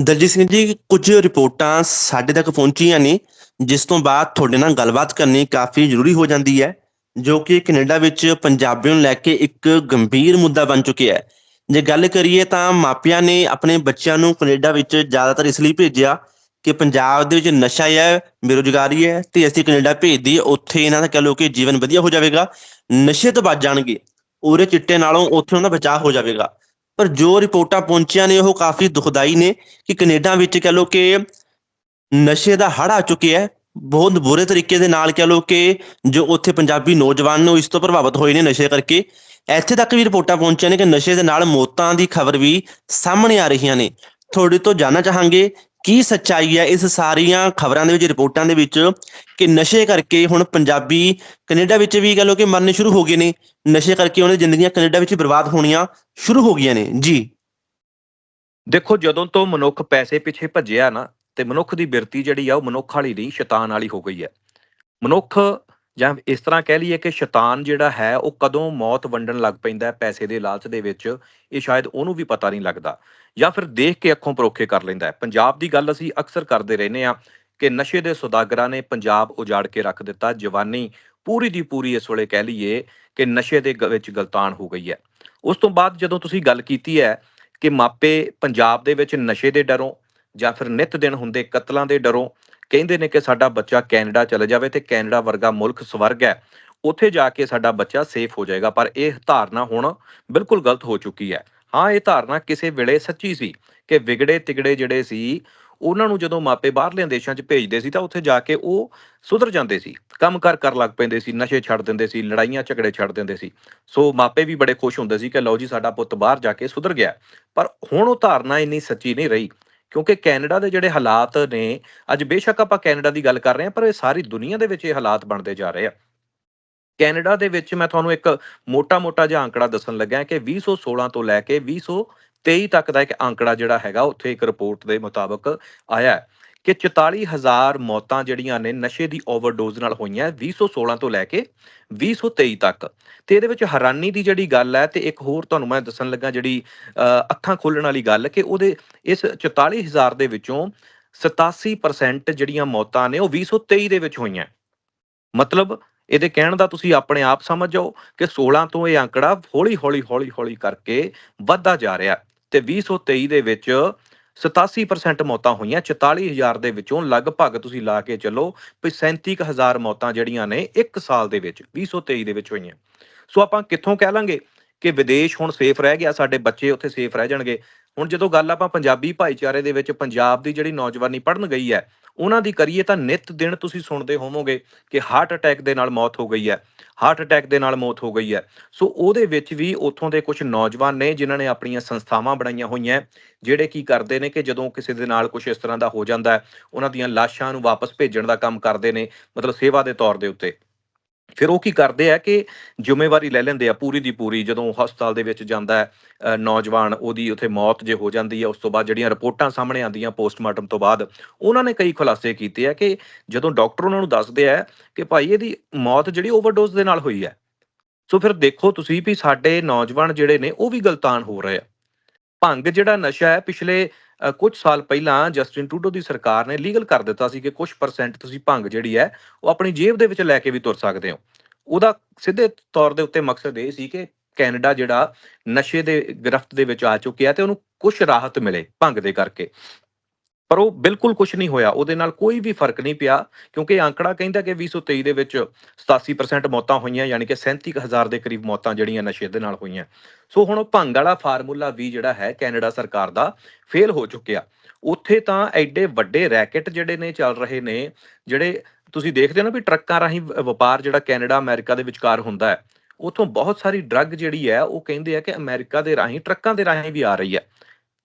ਦਲਜੀਤ ਸਿੰਘ ਜੀ, ਕੁਝ ਰਿਪੋਰਟਾਂ ਸਾਡੇ ਤੱਕ ਪਹੁੰਚੀਆਂ ਨੇ, ਜਿਸ ਤੋਂ ਬਾਅਦ ਤੁਹਾਡੇ ਨਾਲ ਗੱਲਬਾਤ ਕਰਨੀ ਕਾਫੀ ਜ਼ਰੂਰੀ ਹੋ ਜਾਂਦੀ ਹੈ, ਜੋ ਕਿ ਕੈਨੇਡਾ ਵਿੱਚ ਪੰਜਾਬੀਆਂ ਨੂੰ ਲੈ ਕੇ ਇੱਕ ਗੰਭੀਰ ਮੁੱਦਾ ਬਣ ਚੁੱਕਿਆ ਹੈ। ਜੇ ਗੱਲ ਕਰੀਏ ਤਾਂ ਮਾਪਿਆਂ ਨੇ ਆਪਣੇ ਬੱਚਿਆਂ ਨੂੰ ਕੈਨੇਡਾ ਵਿੱਚ ਜ਼ਿਆਦਾਤਰ ਇਸ ਲਈ ਭੇਜਿਆ ਕਿ ਪੰਜਾਬ ਦੇ ਵਿੱਚ ਨਸ਼ਾ ਹੈ, ਬੇਰੁਜ਼ਗਾਰੀ ਹੈ, ਤੇ ਅਸੀਂ ਕੈਨੇਡਾ ਭੇਜ ਦਈਏ, ਉੱਥੇ ਇਹਨਾਂ ਦਾ ਕਹ ਲਓ ਕਿ ਜੀਵਨ ਵਧੀਆ ਹੋ ਜਾਵੇਗਾ, ਨਸ਼ੇ ਤੋਂ ਬਚ ਜਾਣਗੇ, ਉਰੇ ਚਿੱਟੇ ਨਾਲੋਂ ਉੱਥੇ ਉਹਨਾਂ ਦਾ ਬਚਾਅ ਹੋ ਜਾਵੇਗਾ। ਪਰ ਜੋ ਰਿਪੋਰਟਾਂ ਪਹੁੰਚੀਆਂ ਨੇ ਉਹ ਕਾਫੀ ਦੁਖਦਾਈ ਨੇ ਕਿ ਕੈਨੇਡਾ ਵਿੱਚ ਕਹ ਲਓ ਕਿ ਨਸ਼ੇ ਦਾ ਹੜ ਆ ਚੁੱਕਿਆ ਹੈ। ਬਹੁਤ ਬੁਰੇ ਤਰੀਕੇ ਦੇ ਨਾਲ ਕਹ ਲਓ ਕਿ ਜੋ ਉੱਥੇ ਪੰਜਾਬੀ ਨੌਜਵਾਨ ਨੇ ਉਹ ਇਸ ਤੋਂ ਪ੍ਰਭਾਵਿਤ ਹੋਏ ਨੇ ਨਸ਼ੇ ਕਰਕੇ। ਇੱਥੇ ਤੱਕ ਵੀ ਰਿਪੋਰਟਾਂ ਪਹੁੰਚੀਆਂ ਨੇ ਕਿ ਨਸ਼ੇ ਦੇ ਨਾਲ ਮੌਤਾਂ ਦੀ ਖਬਰ ਵੀ ਸਾਹਮਣੇ ਆ ਰਹੀਆਂ ਨੇ। ਤੁਹਾਡੇ ਤੋਂ ਜਾਣਨਾ ਚਾਹਾਂਗੇ ਕੀ ਸੱਚਾਈ ਹੈ ਇਸ ਸਾਰੀਆਂ ਖਬਰਾਂ ਦੇ ਵਿੱਚ, ਰਿਪੋਰਟਾਂ ਦੇ ਵਿੱਚ ਕਿ ਨਸ਼ੇ ਕਰਕੇ ਹੁਣ ਪੰਜਾਬੀ ਕੈਨੇਡਾ ਵਿੱਚ ਵੀ ਕਹ ਲਓ ਕਿ ਮਰਨੇ ਸ਼ੁਰੂ ਹੋ ਗਏ ਨੇ, ਨਸ਼ੇ ਕਰਕੇ ਉਹਨਾਂ ਦੀ ਜ਼ਿੰਦਗੀਆਂ ਕੈਨੇਡਾ ਵਿੱਚ ਬਰਬਾਦ ਹੋਣੀਆਂ ਸ਼ੁਰੂ ਹੋ ਗਈਆਂ ਨੇ। ਜੀ। ਦੇਖੋ, ਜਦੋਂ ਤੋਂ ਮਨੁੱਖ ਪੈਸੇ ਪਿੱਛੇ ਭੱਜਿਆ ਨਾ, ਤੇ ਮਨੁੱਖ ਦੀ ਬਿਰਤੀ ਜਿਹੜੀ ਆ ਉਹ ਮਨੁੱਖ ਵਾਲੀ ਨਹੀਂ, ਸ਼ੈਤਾਨ ਵਾਲੀ ਹੋ ਗਈ ਹੈ। ਮਨੁੱਖ ਜਾਂ ਇਸ ਤਰ੍ਹਾਂ ਕਹਿ ਲਈਏ ਕਿ ਸ਼ੈਤਾਨ ਜਿਹੜਾ ਹੈ, ਉਹ ਕਦੋਂ ਮੌਤ ਵੰਡਣ ਲੱਗ ਪੈਂਦਾ ਹੈ ਪੈਸੇ ਦੇ ਲਾਲਚ ਦੇ ਵਿੱਚ, ਇਹ ਸ਼ਾਇਦ ਉਹਨੂੰ ਵੀ ਪਤਾ ਨਹੀਂ ਲੱਗਦਾ। ਜਾਂ ਫਿਰ ਦੇਖ ਕੇ ਅੱਖੋਂ ਪਰੋਖੇ ਕਰ ਲੈਂਦਾ ਹੈ। ਪੰਜਾਬ ਦੀ ਗੱਲ ਅਸੀਂ ਅਕਸਰ ਕਰਦੇ ਰਹਿੰਦੇ ਆ ਕਿ ਨਸ਼ੇ ਦੇ ਸੌਦਾਗਰਾਂ ਨੇ ਪੰਜਾਬ ਉਜਾੜ ਕੇ ਰੱਖ ਦਿੱਤਾ। ਜਵਾਨੀ ਪੂਰੀ ਦੀ ਪੂਰੀ ਇਸ ਵੇਲੇ ਕਹਿ ਲਈਏ ਕਿ ਨਸ਼ੇ ਦੇ ਗ- ਵਿੱਚ ਗਲਤਾਨ ਹੋ ਗਈ ਹੈ। ਉਸ ਤੋਂ ਬਾਅਦ ਜਦੋਂ ਤੁਸੀਂ ਗੱਲ ਕੀਤੀ ਹੈ ਕਿ ਮਾਪੇ ਪੰਜਾਬ ਦੇ ਵਿੱਚ ਨਸ਼ੇ ਦੇ ਡਰੋਂ ਜਾਂ ਫਿਰ ਨਿਤ ਦਿਨ ਹੁੰਦੇ ਕਤਲਾਂ ਦੇ ਡਰੋਂ ਕਹਿੰਦੇ ਨੇ ਕਿ ਸਾਡਾ ਬੱਚਾ ਕੈਨੇਡਾ ਚਲੇ ਜਾਵੇ ਤੇ ਕੈਨੇਡਾ ਵਰਗਾ ਮੁਲਕ ਸਵਰਗ ਹੈ। ਉੱਥੇ ਜਾ ਕੇ ਸਾਡਾ ਬੱਚਾ ਸੇਫ ਹੋ ਜਾਏਗਾ, ਪਰ ਇਹ ਧਾਰਨਾ ਹੁਣ ਬਿਲਕੁਲ ਗਲਤ ਹੋ ਚੁੱਕੀ ਹੈ। ਹਾਂ, ਇਹ ਧਾਰਨਾ ਕਿਸੇ ਵੇਲੇ ਸੱਚੀ ਸੀ ਕਿ ਵਿਗੜੇ ਤਿਗੜੇ ਜਿਹੜੇ ਸੀ, ਉਹਨਾਂ ਨੂੰ ਜਦੋਂ ਮਾਪੇ ਬਾਹਰਲੇ ਦੇਸ਼ਾਂ 'ਚ ਭੇਜਦੇ ਸੀ ਤਾਂ ਉੱਥੇ ਜਾ ਕੇ ਉਹ ਸੁਧਰ ਜਾਂਦੇ ਸੀ। ਕੰਮ ਕਰ ਕਰ ਲੱਗ ਪੈਂਦੇ ਸੀ, ਨਸ਼ੇ ਛੱਡ ਦਿੰਦੇ ਸੀ, ਲੜਾਈਆਂ ਝਗੜੇ ਛੱਡ ਦਿੰਦੇ ਸੀ। ਸੋ ਮਾਪੇ ਵੀ ਬੜੇ ਖੁਸ਼ ਹੁੰਦੇ ਸੀ ਕਿ ਲਓ ਜੀ, ਸਾਡਾ ਪੁੱਤ ਬਾਹਰ ਜਾ ਕੇ ਸੁਧਰ ਗਿਆ। ਪਰ ਹੁਣ ਉਹ ਧਾਰਨਾ ਇੰਨੀ ਸੱਚੀ ਨਹੀਂ ਰਹੀ। ਕਿਉਂਕਿ ਕੈਨੇਡਾ ਦੇ ਜਿਹੜੇ ਹਾਲਾਤ ਨੇ, ਅੱਜ ਬੇਸ਼ੱਕ ਆਪਾਂ ਕੈਨੇਡਾ ਦੀ ਗੱਲ ਕਰ ਰਹੇ ਹਾਂ, ਪਰ ਇਹ ਸਾਰੀ ਦੁਨੀਆ ਦੇ ਵਿੱਚ ਇਹ ਹਾਲਾਤ ਬਣਦੇ ਜਾ ਰਹੇ ਆ। ਕੈਨੇਡਾ ਦੇ ਵਿੱਚ ਮੈਂ ਤੁਹਾਨੂੰ ਇੱਕ ਮੋਟਾ-ਮੋਟਾ ਜਿਹਾ ਅੰਕੜਾ ਦੱਸਣ ਲੱਗਾ ਕਿ 2016 ਤੋਂ ਲੈ ਕੇ 2023 ਤੱਕ ਦਾ ਇੱਕ ਅੰਕੜਾ ਜਿਹੜਾ ਹੈਗਾ, ਉੱਥੇ ਇੱਕ ਰਿਪੋਰਟ ਦੇ ਮੁਤਾਬਕ ਆਇਆ ਹੈ। ਕਿ 44000 ਮੌਤਾਂ ਜਿਹੜੀਆਂ ਨੇ ਨਸ਼ੇ ਦੀ ਓਵਰਡੋਜ਼ ਨਾਲ ਹੋਈਆਂ 2016 ਤੋਂ ਲੈ ਕੇ 2023 ਤੱਕ। ਤੇ ਇਹਦੇ ਵਿੱਚ ਹੈਰਾਨੀ ਦੀ ਜਿਹੜੀ ਗੱਲ ਹੈ ਤੇ ਇੱਕ ਹੋਰ ਤੁਹਾਨੂੰ ਮੈਂ ਦੱਸਣ ਲੱਗਾ ਜਿਹੜੀ ਅੱਖਾਂ ਖੋਲਣ ਵਾਲੀ ਗੱਲ ਕਿ ਉਹਦੇ ਇਸ 44000 ਦੇ ਵਿੱਚੋਂ 87% ਜਿਹੜੀਆਂ ਮੌਤਾਂ ਨੇ ਉਹ 2023 ਦੇ ਵਿੱਚ ਹੋਈਆਂ। ਮਤਲਬ ਇਹਦੇ ਕਹਿਣ ਦਾ ਤੁਸੀਂ ਆਪਣੇ ਆਪ ਸਮਝ ਜਾਓ ਕਿ 16 ਤੋਂ ਇਹ ਅੰਕੜਾ ਹੌਲੀ ਹੌਲੀ ਹੌਲੀ ਹੌਲੀ ਕਰਕੇ ਵੱਧਦਾ ਜਾ ਰਿਹਾ। ਤੇ 2023 ਦੇ ਵਿੱਚ 87% ਮੌਤਾਂ ਹੋਈਆਂ 44000 ਦੇ ਵਿੱਚੋਂ ਲਗਭਗ ਤੁਸੀਂ ਲਾ ਕੇ ਚੱਲੋ ਵੀ 37000 ਮੌਤਾਂ ਜਿਹੜੀਆਂ ਨੇ ਇੱਕ ਸਾਲ ਦੇ ਵਿੱਚ 2023 ਦੇ ਵਿੱਚ ਹੋਈਆਂ। ਸੋ ਆਪਾਂ ਕਿੱਥੋਂ ਕਹਿ ਲਾਂਗੇ ਕਿ ਵਿਦੇਸ਼ ਹੁਣ ਸੇਫ ਰਹਿ ਗਿਆ, ਸਾਡੇ ਬੱਚੇ ਉੱਥੇ ਸੇਫ ਰਹਿ ਜਾਣਗੇ। ਹੁਣ ਜਦੋਂ ਗੱਲ ਆਪਾਂ ਪੰਜਾਬੀ ਭਾਈਚਾਰੇ ਦੇ ਵਿੱਚ ਪੰਜਾਬ ਦੀ ਜਿਹੜੀ ਨੌਜਵਾਨੀ ਪੜਨ ਗਈ ਹੈ ਉਹਨਾਂ ਦੀ ਕਰੀਏ ਤਾਂ ਨਿਤ ਦਿਨ ਤੁਸੀਂ ਸੁਣਦੇ ਹੋਵੋਗੇ ਕਿ ਹਾਰਟ ਅਟੈਕ ਦੇ ਨਾਲ ਮੌਤ ਹੋ ਗਈ ਹੈ ਹਾਰਟ ਅਟੈਕ ਦੇ ਨਾਲ ਮੌਤ ਹੋ ਗਈ ਹੈ। ਸੋ ਉਹਦੇ ਵਿੱਚ ਵੀ ਉੱਥੋਂ ਦੇ ਕੁਝ ਨੌਜਵਾਨ ਨੇ ਜਿਨ੍ਹਾਂ ਨੇ ਆਪਣੀਆਂ ਸੰਸਥਾਵਾਂ ਬਣਾਈਆਂ ਹੋਈਆਂ, ਜਿਹੜੇ ਕੀ ਕਰਦੇ ਨੇ ਕਿ ਜਦੋਂ ਕਿਸੇ ਦੇ ਨਾਲ ਕੁਝ ਇਸ ਤਰ੍ਹਾਂ ਦਾ ਹੋ ਜਾਂਦਾ ਹੈ, ਉਹਨਾਂ ਦੀਆਂ ਲਾਸ਼ਾਂ ਨੂੰ ਵਾਪਸ ਭੇਜਣ ਦਾ ਕੰਮ ਕਰਦੇ ਨੇ, ਮਤਲਬ ਸੇਵਾ ਦੇ ਤੌਰ ਦੇ ਉੱਤੇ। ਫਿਰ ਉਹ ਕੀ ਕਰਦੇ ਆ ਕਿ ਜ਼ਿੰਮੇਵਾਰੀ ਲੈ ਲੈਂਦੇ ਆ ਪੂਰੀ ਦੀ ਪੂਰੀ, ਜਦੋਂ ਹਸਪਤਾਲ ਦੇ ਵਿੱਚ ਜਾਂਦਾ ਹੈ ਨੌਜਵਾਨ ਉਹਦੀ ਉੱਥੇ ਮੌਤ ਜੇ ਹੋ ਜਾਂਦੀ ਹੈ, ਉਸ ਤੋਂ ਬਾਅਦ ਜਿਹੜੀਆਂ ਰਿਪੋਰਟਾਂ ਸਾਹਮਣੇ ਆਉਂਦੀਆਂ ਪੋਸਟਮਾਰਟਮ ਤੋਂ ਬਾਅਦ, ਉਹਨਾਂ ਨੇ ਕਈ ਖੁਲਾਸੇ ਕੀਤੇ ਆ ਕਿ ਜਦੋਂ ਡਾਕਟਰ ਉਹਨਾਂ ਨੂੰ ਦੱਸਦੇ ਆ ਕਿ ਭਾਈ ਇਹਦੀ ਮੌਤ ਜਿਹੜੀ ਓਵਰਡੋਜ਼ ਦੇ ਨਾਲ ਹੋਈ ਹੈ, ਸੋ ਫਿਰ ਦੇਖੋ ਤੁਸੀਂ ਵੀ ਸਾਡੇ ਨੌਜਵਾਨ ਜਿਹੜੇ ਨੇ ਉਹ ਵੀ ਗਲਤਾਨ ਹੋ ਰਹੇ ਆ। ਭੰਗ ਜਿਹੜਾ ਨਸ਼ਾ ਹੈ ਪਿਛਲੇ ਕੁਝ ਸਾਲ ਪਹਿਲਾਂ ਜਸਟਿਨ ਟਰੂਡੋ ਦੀ ਸਰਕਾਰ ਨੇ ਲੀਗਲ ਕਰ ਦਿੱਤਾ ਸੀ ਕਿ ਕੁਝ ਪਰਸੈਂਟ ਤੁਸੀਂ ਭੰਗ ਜਿਹੜੀ ਹੈ, ਉਹ ਆਪਣੀ ਜੇਬ ਦੇ ਵਿੱਚ ਲੈ ਕੇ ਵੀ ਤੁਰ ਸਕਦੇ ਹੋ। ਉਹਦਾ ਸਿੱਧੇ ਤੌਰ ਦੇ ਉੱਤੇ ਮਕਸਦ ਇਹ ਸੀ ਕਿ ਕੈਨੇਡਾ ਜਿਹੜਾ ਨਸ਼ੇ ਦੇ ਗ੍ਰਿਫਤ ਦੇ ਵਿੱਚ ਆ ਚੁੱਕਿਆ ਤੇ ਉਹਨੂੰ ਕੁਝ ਰਾਹਤ ਮਿਲੇ ਭੰਗ ਦੇ ਕਰਕੇ। ਪਰ ਉਹ ਬਿਲਕੁਲ ਕੁਝ ਨਹੀਂ ਹੋਇਆ। ਉਹਦੇ ਨਾਲ ਕੋਈ ਵੀ ਫ਼ਰਕ ਨਹੀਂ ਪਿਆ, ਕਿਉਂਕਿ ਅੰਕੜਾ ਕਹਿੰਦਾ ਕਿ 2023 ਦੇ ਵਿੱਚ 87% ਮੌਤਾਂ ਹੋਈਆਂ, ਯਾਨੀ ਕਿ 37000 ਦੇ ਕਰੀਬ ਮੌਤਾਂ ਜਿਹੜੀਆਂ ਨਸ਼ੇ ਦੇ ਨਾਲ ਹੋਈਆਂ। ਸੋ ਹੁਣ ਉਹ ਭੰਗ ਵਾਲਾ ਫਾਰਮੂਲਾ ਵੀ ਜਿਹੜਾ ਹੈ ਕੈਨੇਡਾ ਸਰਕਾਰ ਦਾ ਫੇਲ ਹੋ ਚੁੱਕਿਆ। ਉੱਥੇ ਤਾਂ ਐਡੇ ਵੱਡੇ ਰੈਕਟ ਜਿਹੜੇ ਨੇ ਚੱਲ ਰਹੇ ਨੇ, ਜਿਹੜੇ ਤੁਸੀਂ ਦੇਖਦੇ ਹੋ ਨਾ ਵੀ ਟਰੱਕਾਂ ਰਾਹੀਂ ਵਪਾਰ ਜਿਹੜਾ ਕੈਨੇਡਾ, ਅਮਰੀਕਾ ਦੇ ਵਿਚਕਾਰ ਹੁੰਦਾ ਹੈ, ਉਥੋਂ ਬਹੁਤ ਸਾਰੀ ਡਰੱਗ ਜਿਹੜੀ ਹੈ, ਉਹ ਕਹਿੰਦੇ ਆ ਕਿ ਅਮਰੀਕਾ ਦੇ ਰਾਹੀਂ, ਟਰੱਕਾਂ ਦੇ ਰਾਹੀਂ ਵੀ ਆ ਰਹੀ ਹੈ।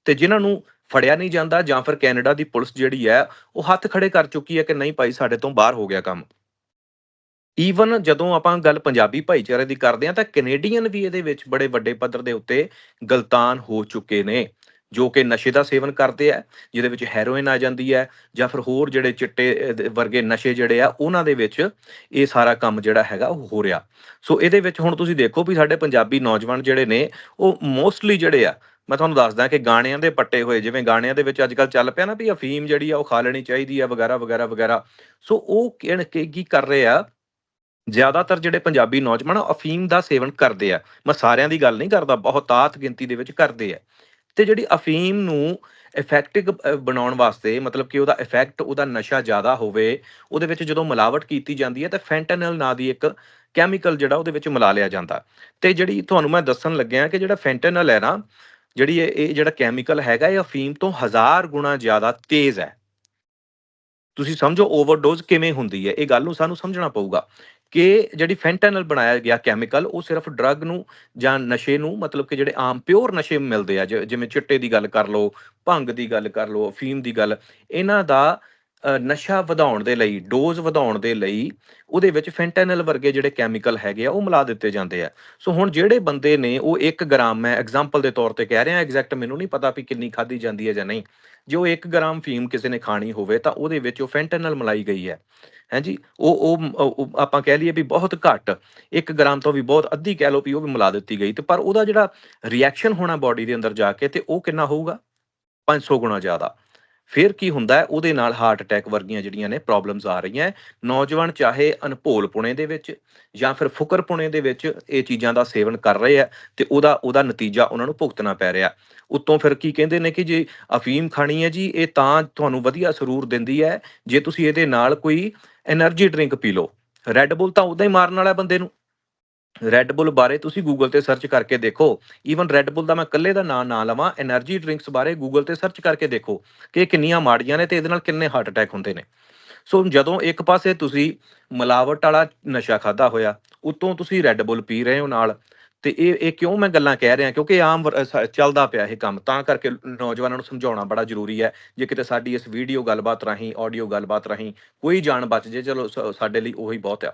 ਤੇ ਜਿਨ੍ਹਾਂ ਨੂੰ ਫੜਿਆ ਨਹੀਂ ਜਾਂਦਾ ਜਾਂ ਫਿਰ ਕੈਨੇਡਾ ਦੀ ਪੁਲਿਸ ਜਿਹੜੀ ਹੈ, ਉਹ ਹੱਥ ਖੜੇ ਕਰ ਚੁੱਕੀ ਹੈ ਕਿ ਨਹੀਂ ਭਾਈ, ਸਾਡੇ ਤੋਂ ਬਾਹਰ ਹੋ ਗਿਆ ਕੰਮ। ਈਵਨ ਜਦੋਂ ਆਪਾਂ ਗੱਲ ਪੰਜਾਬੀ ਭਾਈਚਾਰੇ ਦੀ ਕਰਦੇ ਹਾਂ, ਤਾਂ ਕੈਨੇਡੀਅਨ ਵੀ ਇਹਦੇ ਵਿੱਚ ਬੜੇ ਵੱਡੇ ਪੱਧਰ ਦੇ ਉੱਤੇ ਗਲਤਾਨ ਹੋ ਚੁੱਕੇ ਨੇ, ਜੋ ਕਿ ਨਸ਼ੇ ਦਾ ਸੇਵਨ ਕਰਦੇ ਆ, ਜਿਹਦੇ ਵਿੱਚ ਹੈਰੋਇਨ ਆ ਜਾਂਦੀ ਹੈ, ਜਾਂ ਫਿਰ ਹੋਰ ਜਿਹੜੇ ਚਿੱਟੇ ਵਰਗੇ ਨਸ਼ੇ ਜਿਹੜੇ ਆ, ਉਹਨਾਂ ਦੇ ਵਿੱਚ ਇਹ ਸਾਰਾ ਕੰਮ ਜਿਹੜਾ ਹੈਗਾ, ਉਹ ਹੋ ਰਿਹਾ। ਸੋ ਇਹਦੇ ਵਿੱਚ ਹੁਣ ਤੁਸੀਂ ਦੇਖੋ ਵੀ ਸਾਡੇ ਪੰਜਾਬੀ ਨੌਜਵਾਨ ਜਿਹੜੇ ਨੇ, ਉਹ ਮੋਸਟਲੀ ਜਿਹੜੇ ਆ ਮੈਂ ਤੁਹਾਨੂੰ ਦੱਸਦਾ ਕਿ ਗਾਣਿਆਂ ਦੇ ਪੱਟੇ ਹੋਏ, ਜਿਵੇਂ ਗਾਣਿਆਂ ਦੇ ਵਿੱਚ ਅੱਜ ਕੱਲ ਚੱਲ ਪਿਆ ਨਾ ਵੀ ਅਫੀਮ ਜਿਹੜੀ ਆ ਉਹ ਖਾ ਲੈਣੀ ਚਾਹੀਦੀ ਆ, ਵਗੈਰਾ ਵਗੈਰਾ ਵਗੈਰਾ। ਸੋ ਉਹ ਕਿਹਨ ਕੀ ਕੀ ਕਰ ਰਹੇ ਆ? ਜ਼ਿਆਦਾਤਰ ਜਿਹੜੇ ਪੰਜਾਬੀ ਨੌਜਵਾਨ ਅਫੀਮ ਦਾ ਸੇਵਨ ਕਰਦੇ ਆ। ਮੈਂ ਸਾਰਿਆਂ ਦੀ ਗੱਲ ਨਹੀਂ ਕਰਦਾ ਬਹੁਤਾਤ ਗਿਣਤੀ ਦੇ ਵਿੱਚ ਕਰਦੇ ਆ। ਤੇ ਜਿਹੜੀ ਅਫੀਮ ਨੂੰ ਇਫੈਕਟਿਵ ਬਣਾਉਣ ਵਾਸਤੇ, ਮਤਲਬ ਕਿ ਉਹਦਾ ਇਫੈਕਟ ਉਹਦਾ ਨਸ਼ਾ ਜ਼ਿਆਦਾ ਹੋਵੇ, ਉਹਦੇ ਵਿੱਚ ਜਦੋਂ ਮਿਲਾਵਟ ਕੀਤੀ ਜਾਂਦੀ ਹੈ ਤਾਂ ਫੈਂਟਨਲ ਨਾਂ ਦੀ ਇੱਕ ਕੈਮੀਕਲ ਜਿਹੜਾ ਉਹਦੇ ਵਿੱਚ ਮਿਲਾ ਲਿਆ ਜਾਂਦਾ। ਤੇ ਜਿਹੜੀ ਤੁਹਾਨੂੰ ਮੈਂ ਦੱਸਣ ਲੱਗਿਆ ਕਿ ਜਿਹੜਾ ਫੈਂਟਨਲ ਹੈ ਨਾ ਜਿਹੜੀ ਇਹ ਜਿਹੜਾ ਕੈਮੀਕਲ ਹੈਗਾ, ਇਹ ਅਫੀਮ ਤੋਂ ਹਜ਼ਾਰ ਗੁਣਾ ਜ਼ਿਆਦਾ ਤੇਜ਼ ਹੈ। ਤੁਸੀਂ ਸਮਝੋ ਓਵਰਡੋਜ਼ ਕਿਵੇਂ ਹੁੰਦੀ ਹੈ। ਇਹ ਗੱਲ ਨੂੰ ਸਾਨੂੰ ਸਮਝਣਾ ਪਊਗਾ ਕਿ ਜਿਹੜੀ ਫੈਂਟਨਲ ਬਣਾਇਆ ਗਿਆ ਕੈਮੀਕਲ ਉਹ ਸਿਰਫ ਡਰੱਗ ਨੂੰ ਜਾਂ ਨਸ਼ੇ ਨੂੰ, ਮਤਲਬ ਕਿ ਜਿਹੜੇ ਆਮ ਪਿਓਰ ਨਸ਼ੇ ਮਿਲਦੇ ਆ, ਜਿਵੇਂ ਚਿੱਟੇ ਦੀ ਗੱਲ ਕਰ ਲਓ, ਭੰਗ ਦੀ ਗੱਲ ਕਰ ਲਓ, ਅਫੀਮ ਦੀ ਗੱਲ, ਇਹਨਾਂ ਦਾ ਨਸ਼ਾ ਵਧਾਉਣ ਦੇ ਲਈ, ਡੋਜ਼ ਵਧਾਉਣ ਦੇ ਲਈ ਉਹਦੇ ਵਿੱਚ ਫੈਂਟੈਨਲ ਵਰਗੇ ਜਿਹੜੇ ਕੈਮੀਕਲ ਹੈਗੇ ਆ, ਉਹ ਮਿਲਾ ਦਿੱਤੇ ਜਾਂਦੇ ਆ। ਸੋ ਹੁਣ ਜਿਹੜੇ ਬੰਦੇ ਨੇ ਉਹ 1 ਗ੍ਰਾਮ, ਮੈਂ ਐਗਜ਼ਾਮਪਲ ਦੇ ਤੌਰ ਤੇ ਕਹਿ ਰਿਹਾ ਐਗਜ਼ੈਕਟ ਮੈਨੂੰ ਨਹੀਂ ਪਤਾ ਵੀ ਕਿੰਨੀ ਖਾਧੀ ਜਾਂਦੀ ਹੈ ਜਾਂ ਨਹੀਂ। ਜੇ ਉਹ 1 ਗ੍ਰਾਮ ਫੀਮ ਕਿਸੇ ਨੇ ਖਾਣੀ ਹੋਵੇ, ਤਾਂ ਉਹਦੇ ਵਿੱਚ ਉਹ ਫੈਂਟਨਲ ਮਿਲਾਈ ਗਈ ਹੈ। ਹਾਂਜੀ ਉਹ ਉਹ ਆਪਾਂ ਕਹਿ ਲਈਏ ਵੀ ਬਹੁਤ ਘੱਟ 1 ਗ੍ਰਾਮ ਤੋਂ ਵੀ ਬਹੁਤ ਅੱਧੀ ਕਹਿ ਲਓ ਉਹ ਵੀ ਮਿਲਾ ਦਿੱਤੀ ਗਈ ਤੇ ਪਰ ਉਹਦਾ ਜਿਹੜਾ ਰਿਐਕਸ਼ਨ ਹੋਣਾ ਬਾਡੀ ਦੇ ਅੰਦਰ ਜਾ ਕੇ ਤੇ ਉਹ ਕਿੰਨਾ ਹੋਊਗਾ? 500 ਗੁਣਾ ਜ਼ਿਆਦਾ। ਫਿਰ ਕੀ ਹੁੰਦਾ ਉਹਦੇ ਨਾਲ ਹਾਰਟ ਅਟੈਕ ਵਰਗੀਆਂ ਜਿਹੜੀਆਂ ਨੇ ਪ੍ਰੋਬਲਮਸ ਆ ਰਹੀਆਂ ਨੌਜਵਾਨ ਚਾਹੇ ਅਨਭੋਲ ਪੁਣੇ ਦੇ ਵਿੱਚ ਜਾਂ ਫਿਰ ਫੁਕਰ ਪੁਣੇ ਦੇ ਵਿੱਚ ਇਹ ਚੀਜ਼ਾਂ ਦਾ ਸੇਵਨ ਕਰ ਰਹੇ ਆ ਤੇ ਉਹਦਾ ਉਹਦਾ ਨਤੀਜਾ ਉਹਨਾਂ ਨੂੰ ਭੁਗਤਣਾ ਪੈ ਰਿਹਾ ਉੱਤੋਂ ਫਿਰ ਕੀ ਕਹਿੰਦੇ ਨੇ ਕਿ ਜੇ ਅਫੀਮ ਖਾਣੀ ਹੈ ਜੀ, ਇਹ ਤਾਂ ਤੁਹਾਨੂੰ ਵਧੀਆ ਸਰੂਰ ਦਿੰਦੀ ਹੈ। ਜੇ ਤੁਸੀਂ ਇਹਦੇ ਨਾਲ ਕੋਈ એનર્ਜੀ ਡਰਿੰਕ ਪੀ ਲਓ ਰੈੱਡ ਬੁੱਲ ਤਾਂ ਉਦਾਂ ਹੀ ਮਾਰਨ ਵਾਲਾ ਬੰਦੇ ਨੂੰ। ਰੈੱਡ ਬੁੱਲ ਬਾਰੇ ਤੁਸੀਂ ਗੂਗਲ ਤੇ ਸਰਚ ਕਰਕੇ ਦੇਖੋ। ਈਵਨ ਰੈੱਡ ਬੁੱਲ ਦਾ ਮੈਂ ਇਕੱਲੇ ਦਾ ਨਾਮ ਨਾ ਲਵਾਂ એનર્ਜੀ ਡਰਿੰਕਸ ਬਾਰੇ ਗੂਗਲ ਤੇ ਸਰਚ ਕਰਕੇ ਦੇਖੋ ਕਿ ਕਿੰਨੀਆਂ ਮਾੜੀਆਂ ਨੇ ਤੇ ਇਹਦੇ ਨਾਲ ਕਿੰਨੇ ਹਾਰਟ ਅਟੈਕ ਹੁੰਦੇ ਨੇ। ਸੋ ਜਦੋਂ ਇੱਕ ਪਾਸੇ ਤੁਸੀਂ ਮਲਾਵਟ ਵਾਲਾ ਨਸ਼ਾ ਖਾਦਾ ਹੋਇਆ, ਉਤੋਂ ਤੁਸੀਂ ਰੈੱਡ ਬੁੱਲ ਪੀ ਰਹੇ ਹੋ ਨਾਲ, ਤੇ ਇਹ ਇਹ ਕਿਉਂ ਮੈਂ ਗੱਲਾਂ ਕਹਿ ਰਿਹਾ? ਕਿਉਂਕਿ ਆਮ ਚੱਲਦਾ ਪਿਆ ਇਹ ਕੰਮ। ਤਾਂ ਕਰਕੇ ਨੌਜਵਾਨਾਂ ਨੂੰ ਸਮਝਾਉਣਾ ਬੜਾ ਜ਼ਰੂਰੀ ਹੈ ਜੇ ਕਿਤੇ ਸਾਡੀ ਇਸ ਵੀਡੀਓ ਗੱਲਬਾਤ ਰਾਹੀਂ ਆਡੀਓ ਗੱਲਬਾਤ ਰਾਹੀਂ ਕੋਈ ਜਾਣ ਬਚ ਜੇ, ਚਲੋ ਸਾਡੇ ਲਈ ਉਹੀ ਬਹੁਤ ਆ।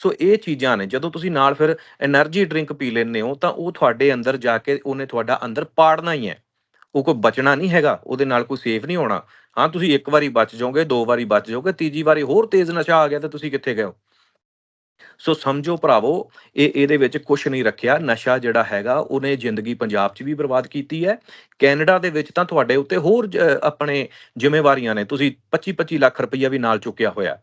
ਸੋ ਇਹ ਚੀਜ਼ਾਂ ਨੇ, ਜਦੋਂ ਤੁਸੀਂ ਨਾਲ ਫਿਰ એનર્ਜੀ ਡਰਿੰਕ ਪੀ ਲੈਂਦੇ ਹੋ, ਤਾਂ ਉਹ ਤੁਹਾਡੇ ਅੰਦਰ ਜਾ ਕੇ ਉਹਨੇ ਤੁਹਾਡਾ ਅੰਦਰ ਪਾੜਨਾ ਹੀ ਹੈ। ਉਹ ਕੋਈ ਬਚਣਾ ਨਹੀਂ ਹੈਗਾ, ਉਹਦੇ ਨਾਲ ਕੋਈ ਸੇਫ ਨਹੀਂ ਹੋਣਾ। ਹਾਂ, ਤੁਸੀਂ ਇੱਕ ਵਾਰੀ ਬਚ ਜਾਓਗੇ, ਦੋ ਵਾਰੀ ਬਚ ਜਾਓਗੇ, ਤੀਜੀ ਵਾਰੀ ਹੋਰ ਤੇਜ਼ ਨਸ਼ਾ ਆ ਗਿਆ ਤਾਂ ਤੁਸੀਂ ਕਿੱਥੇ ਗਏ ਹੋ? ਸੋ ਸਮਝੋ ਭਰਾਵੋ, ਇਹ ਇਹਦੇ ਵਿੱਚ ਕੁਝ ਨਹੀਂ ਰੱਖਿਆ, ਨਸ਼ਾ ਜਿਹੜਾ ਹੈਗਾ, ਉਹਨੇ ਜ਼ਿੰਦਗੀ ਪੰਜਾਬ 'ਚ ਵੀ ਬਰਬਾਦ ਕੀਤੀ ਹੈ। ਕੈਨੇਡਾ ਦੇ ਵਿੱਚ ਤਾਂ ਤੁਹਾਡੇ ਉੱਤੇ ਹੋਰ ਆਪਣੇ ਜ਼ਿੰਮੇਵਾਰੀਆਂ ਨੇ। ਤੁਸੀਂ 25 25 ਲੱਖ ਰੁਪਈਆ ਵੀ ਨਾਲ ਚੁੱਕਿਆ ਹੋਇਆ।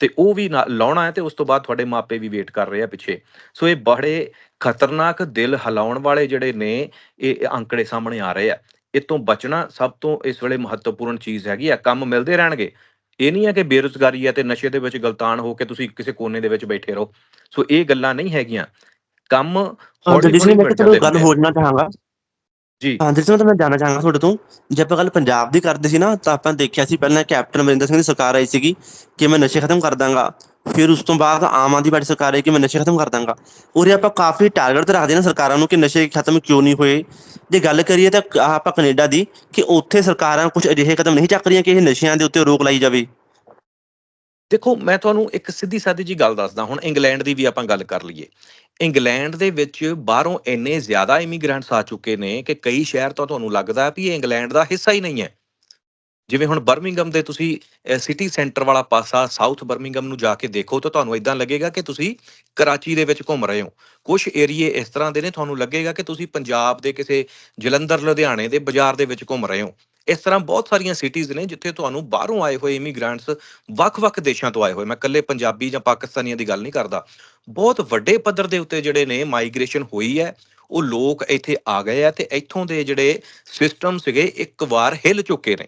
ਤੇ ਉਹ ਵੀ ਨਾ- ਲਾਉਣਾ ਹੈ ਤੇ ਉਸ ਤੋਂ ਬਾਅਦ ਤੁਹਾਡੇ ਮਾਪੇ ਵੀ ਵੇਟ ਕਰ ਰਹੇ ਆ ਪਿੱਛੇ। ਸੋ ਇਹ ਬੜੇ ਖਤਰਨਾਕ ਦਿਲ ਹਿਲਾਉਣ ਵਾਲੇ ਜਿਹੜੇ ਨੇ ਇਹ ਅੰਕੜੇ ਸਾਹਮਣੇ ਆ ਰਹੇ ਆ। ਇਹ ਤੋਂ ਬਚਣਾ ਸਭ ਤੋਂ ਇਸ ਵੇਲੇ ਮਹੱਤਵਪੂਰਨ ਚੀਜ਼ ਹੈਗੀ ਆ। ਕੰਮ ਮਿਲਦੇ ਰਹਿਣਗੇ। ਇਹ ਨਹੀਂ ਹੈ ਕਿ ਬੇਰੁਜ਼ਗਾਰੀ ਹੈ ਤੇ ਨਸ਼ੇ ਦੇ ਵਿੱਚ ਗਲਤਾਨ ਹੋ ਕੇ ਤੁਸੀਂ ਕਿਸੇ ਕੋਨੇ ਦੇ ਵਿੱਚ ਬੈਠੇ ਰਹੋ। ਸੋ ਇਹ ਗੱਲਾਂ ਨਹੀਂ ਹੈਗੀਆਂ। ਕੰਮ ਹੌਲੀ ਨੇ ਮੈਂ ਜਾਂਦੇ ਗੱਲ ਹੁੰਦੇ ਆ। ਹੋ ਜਾਣਾ ਚਾਹਾਂਗਾ। ਜੀ। ਹਾਂ, ਜਿਸ ਨੂੰ ਮੈਂ ਜਾਣਨਾ ਚਾਹਾਂਗਾ ਤੁਹਾਡੇ ਤੋਂ, ਜੇ ਆਪਾਂ ਗੱਲ ਪੰਜਾਬ ਦੀ ਕਰਦੇ ਸੀ ਨਾ, ਤਾਂ ਆਪਾਂ ਦੇਖਿਆ ਸੀ ਪਹਿਲਾਂ ਕੈਪਟਨ ਅਮਰਿੰਦਰ ਸਿੰਘ ਦੀ ਸਰਕਾਰ ਆਈ ਸੀਗੀ ਕਿ ਮੈਂ ਨਸ਼ੇ ਖਤਮ ਕਰ ਦਾਂਗਾ। ਫਿਰ ਉਸ ਤੋਂ ਬਾਅਦ ਆਮ ਆਦਮੀ ਪਾਰਟੀ ਸਰਕਾਰ ਆਈ ਕਿ ਮੈਂ ਨਸ਼ੇ ਖਤਮ ਕਰ ਦਾਂਗਾ। ਉਰੇ ਆਪਾਂ ਕਾਫੀ ਟਾਰਗੇਟ ਤੇ ਰੱਖਦੇ ਨੇ ਸਰਕਾਰਾਂ ਨੂੰ ਕਿ ਨਸ਼ੇ ਖਤਮ ਕਿਉਂ ਨਹੀਂ ਹੋਏ। ਜੇ ਗੱਲ ਕਰੀਏ ਤਾਂ ਆਪਾਂ ਕੈਨੇਡਾ ਦੀ, ਕਿ ਉੱਥੇ ਸਰਕਾਰਾਂ ਕੁਝ ਅਜਿਹੇ ਕਦਮ ਨਹੀਂ ਚੱਕ ਰਹੀਆਂ ਕਿ ਇਹ ਨਸ਼ਿਆਂ ਦੇ ਉੱਤੇ ਰੋਕ ਲਾਈ ਜਾਵੇ। ਦੇਖੋ, ਮੈਂ ਤੁਹਾਨੂੰ ਇੱਕ ਸਿੱਧੀ ਸਾਦੀ ਜੀ ਗੱਲ ਦੱਸਦਾ। ਹੁਣ ਇੰਗਲੈਂਡ ਦੀ ਵੀ ਆਪਾਂ ਗੱਲ ਕਰ ਲਈਏ। ਇੰਗਲੈਂਡ ਦੇ ਵਿੱਚ ਬਾਹਰੋਂ ਇੰਨੇ ਜ਼ਿਆਦਾ ਇਮੀਗ੍ਰੈਂਟਸ ਆ ਚੁੱਕੇ ਨੇ ਕਿ ਕਈ ਸ਼ਹਿਰ ਤਾਂ ਤੁਹਾਨੂੰ ਲੱਗਦਾ ਵੀ ਇਹ ਇੰਗਲੈਂਡ ਦਾ ਹਿੱਸਾ ਹੀ ਨਹੀਂ ਹੈ। ਜਿਵੇਂ ਹੁਣ ਬਰਮਿੰਗਮ ਦੇ ਤੁਸੀਂ ਸਿਟੀ ਸੈਂਟਰ ਵਾਲਾ ਪਾਸਾ ਸਾਊਥ ਬਰਮਿੰਗਮ ਨੂੰ ਜਾ ਕੇ ਦੇਖੋ ਤਾਂ ਤੁਹਾਨੂੰ ਇਦਾਂ ਲੱਗੇਗਾ ਕਿ ਤੁਸੀਂ ਕਰਾਚੀ ਦੇ ਵਿੱਚ ਘੁੰਮ ਰਹੇ ਹੋ। ਕੁਝ ਏਰੀਏ ਇਸ ਤਰ੍ਹਾਂ ਦੇ ਨੇ, ਤੁਹਾਨੂੰ ਲੱਗੇਗਾ ਕਿ ਤੁਸੀਂ ਪੰਜਾਬ ਦੇ ਕਿਸੇ ਜਲੰਧਰ, ਲੁਧਿਆਣੇ ਦੇ ਬਾਜ਼ਾਰ ਦੇ ਵਿੱਚ ਘੁੰਮ ਰਹੇ ਹੋ। ਇਸ ਤਰ੍ਹਾਂ ਬਹੁਤ ਸਾਰੀਆਂ ਸਿਟੀਜ਼ ਨੇ ਜਿੱਥੇ ਤੁਹਾਨੂੰ ਬਾਹਰੋਂ ਆਏ ਹੋਏ ਇਮੀਗ੍ਰੈਂਟਸ ਵੱਖ-ਵੱਖ ਦੇਸ਼ਾਂ ਤੋਂ ਆਏ ਹੋਏ, ਮੈਂ ਇਕੱਲੇ ਪੰਜਾਬੀ ਜਾਂ ਪਾਕਿਸਤਾਨੀਆਂ ਦੀ ਗੱਲ ਨਹੀਂ ਕਰਦਾ। ਬਹੁਤ ਵੱਡੇ ਪੱਧਰ ਦੇ ਉੱਤੇ ਜਿਹੜੇ ਨੇ ਮਾਈਗ੍ਰੇਸ਼ਨ ਹੋਈ ਹੈ, ਉਹ ਲੋਕ ਇੱਥੇ ਆ ਗਏ ਆ ਤੇ ਇੱਥੋਂ ਦੇ ਜਿਹੜੇ ਸਿਸਟਮ ਸੀਗੇ ਇੱਕ ਵਾਰ ਹਿੱਲ ਚੁੱਕੇ ਨੇ।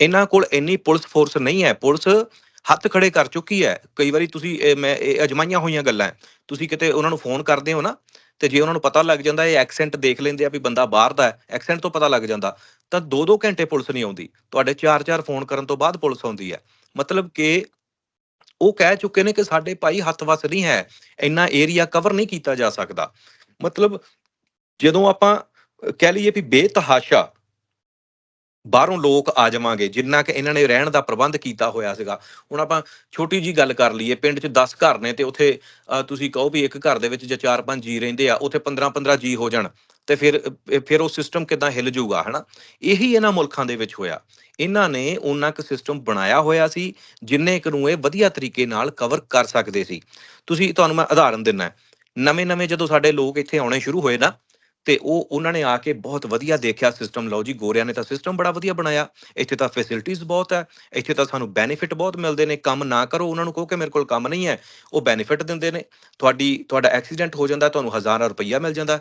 ਇਹਨਾਂ ਕੋਲ ਇੰਨੀ ਪੁਲਿਸ ਫੋਰਸ ਨਹੀਂ ਹੈ, ਪੁਲਿਸ ਹੱਥ ਖੜੇ ਕਰ ਚੁੱਕੀ ਹੈ। ਕਈ ਵਾਰੀ ਤੁਸੀਂ ਮੈਂ, ਇਹ ਅਜਮਾਈਆਂ ਹੋਈਆਂ ਗੱਲਾਂ, ਤੁਸੀਂ ਕਿਤੇ ਉਹਨਾਂ ਨੂੰ ਫੋਨ ਕਰਦੇ ਹੋ ਨਾ ਤੇ ਜੇ ਉਹਨਾਂ ਨੂੰ ਪਤਾ ਲੱਗ ਜਾਂਦਾ, ਇਹ ਐਕਸੈਂਟ ਦੇਖ ਲੈਂਦੇ ਆ ਵੀ ਬੰਦਾ ਬਾਹਰ ਦਾ ਹੈ ਐਕਸੈਂਟ ਤੋਂ ਪਤਾ ਲੱਗ ਜਾਂਦਾ, ਤਾਂ 2-2 ਘੰਟੇ ਪੁਲਿਸ ਨਹੀਂ ਆਉਂਦੀ। ਤੁਹਾਡੇ 4-4 ਫੋਨ ਕਰਨ ਤੋਂ ਬਾਅਦ ਪੁਲਿਸ ਆਉਂਦੀ ਹੈ। ਮਤਲਬ ਕਿ ਉਹ ਕਹਿ ਚੁੱਕੇ ਨੇ ਕਿ ਸਾਡੇ ਭਾਈ ਹੱਥ ਵਸ ਨਹੀਂ ਹੈ, ਇੰਨਾ ਏਰੀਆ ਕਵਰ ਨਹੀਂ ਕੀਤਾ ਜਾ ਸਕਦਾ। ਮਤਲਬ ਜਦੋਂ ਆਪਾਂ ਕਹਿ ਲਈਏ ਵੀ ਬੇਤਹਾਸ਼ਾ ਬਾਹਰੋਂ ਲੋਕ ਆ ਜਾਵਾਂਗੇ, ਜਿੰਨਾ ਕਿ ਇਹਨਾਂ ਨੇ ਰਹਿਣ ਦਾ ਪ੍ਰਬੰਧ ਕੀਤਾ ਹੋਇਆ ਸੀਗਾ। ਹੁਣ ਆਪਾਂ ਛੋਟੀ ਜੀ ਗੱਲ ਕਰ ਲਈਏ, ਪਿੰਡ 'ਚ 10 ਘਰ ਨੇ ਤੇ ਉੱਥੇ ਤੁਸੀਂ ਕਹੋ ਵੀ ਇੱਕ ਘਰ ਦੇ ਵਿੱਚ ਜੇ 4-5 ਜੀ ਰਹਿੰਦੇ ਆ, ਉੱਥੇ 15-15 ਜੀ ਹੋ ਜਾਣ, ਤੇ ਫਿਰ ਫਿਰ ਉਹ ਸਿਸਟਮ ਕਿਦਾਂ ਹਿੱਲ ਜਾਊਗਾ ਹਨਾ? ਇਹੀ ਇਹਨਾਂ ਮੁਲਕਾਂ ਦੇ ਵਿੱਚ ਹੋਇਆ। ਇਹਨਾਂ ਨੇ ਉਹਨਾਂ ਕੁ ਸਿਸਟਮ ਬਣਾਇਆ ਹੋਇਆ ਸੀ, ਜਿੰਨੇ ਕੁ ਨੂੰ ਇਹ ਵਧੀਆ ਤਰੀਕੇ ਨਾਲ ਕਵਰ ਕਰ ਸਕਦੇ ਸੀ। ਤੁਸੀਂ, ਤੁਹਾਨੂੰ ਮੈਂ ਉਦਾਹਰਨ ਦਿੰਨਾ। ਨਵੇਂ-ਨਵੇਂ ਜਦੋਂ ਸਾਡੇ ਲੋਕ ਇੱਥੇ ਆਉਣੇ ਸ਼ੁਰੂ ਹੋਏ ਨਾ ਤੇ ਉਹ ਉਹਨਾਂ ਨੇ ਆ ਕੇ ਬਹੁਤ ਵਧੀਆ ਦੇਖਿਆ ਸਿਸਟਮ ਲਓ ਜੀ, ਗੋਰਿਆਂ ਨੇ ਤਾਂ ਸਿਸਟਮ ਬੜਾ ਵਧੀਆ ਬਣਾਇਆ। ਇੱਥੇ ਤਾਂ ਫੈਸਿਲਿਟੀਆਂ ਬਹੁਤ ਹੈ। ਇੱਥੇ ਤਾਂ ਸਾਨੂੰ ਬੈਨੀਫਿਟ ਬਹੁਤ ਮਿਲਦੇ ਨੇ। ਕੰਮ ਨਾ ਕਰੋ, ਉਹਨਾਂ ਨੂੰ ਕਹੋ ਕਿ ਮੇਰੇ ਕੋਲ ਕੰਮ ਨਹੀਂ ਹੈ। ਉਹ ਬੈਨੀਫਿਟ ਦਿੰਦੇ ਨੇ। ਤੁਹਾਡੀ, ਤੁਹਾਡਾ ਐਕਸੀਡੈਂਟ ਹੋ ਜਾਂਦਾ, ਤੁਹਾਨੂੰ ਹਜ਼ਾਰਾਂ ਰੁਪਈਆ ਮਿਲ ਜਾਂਦਾ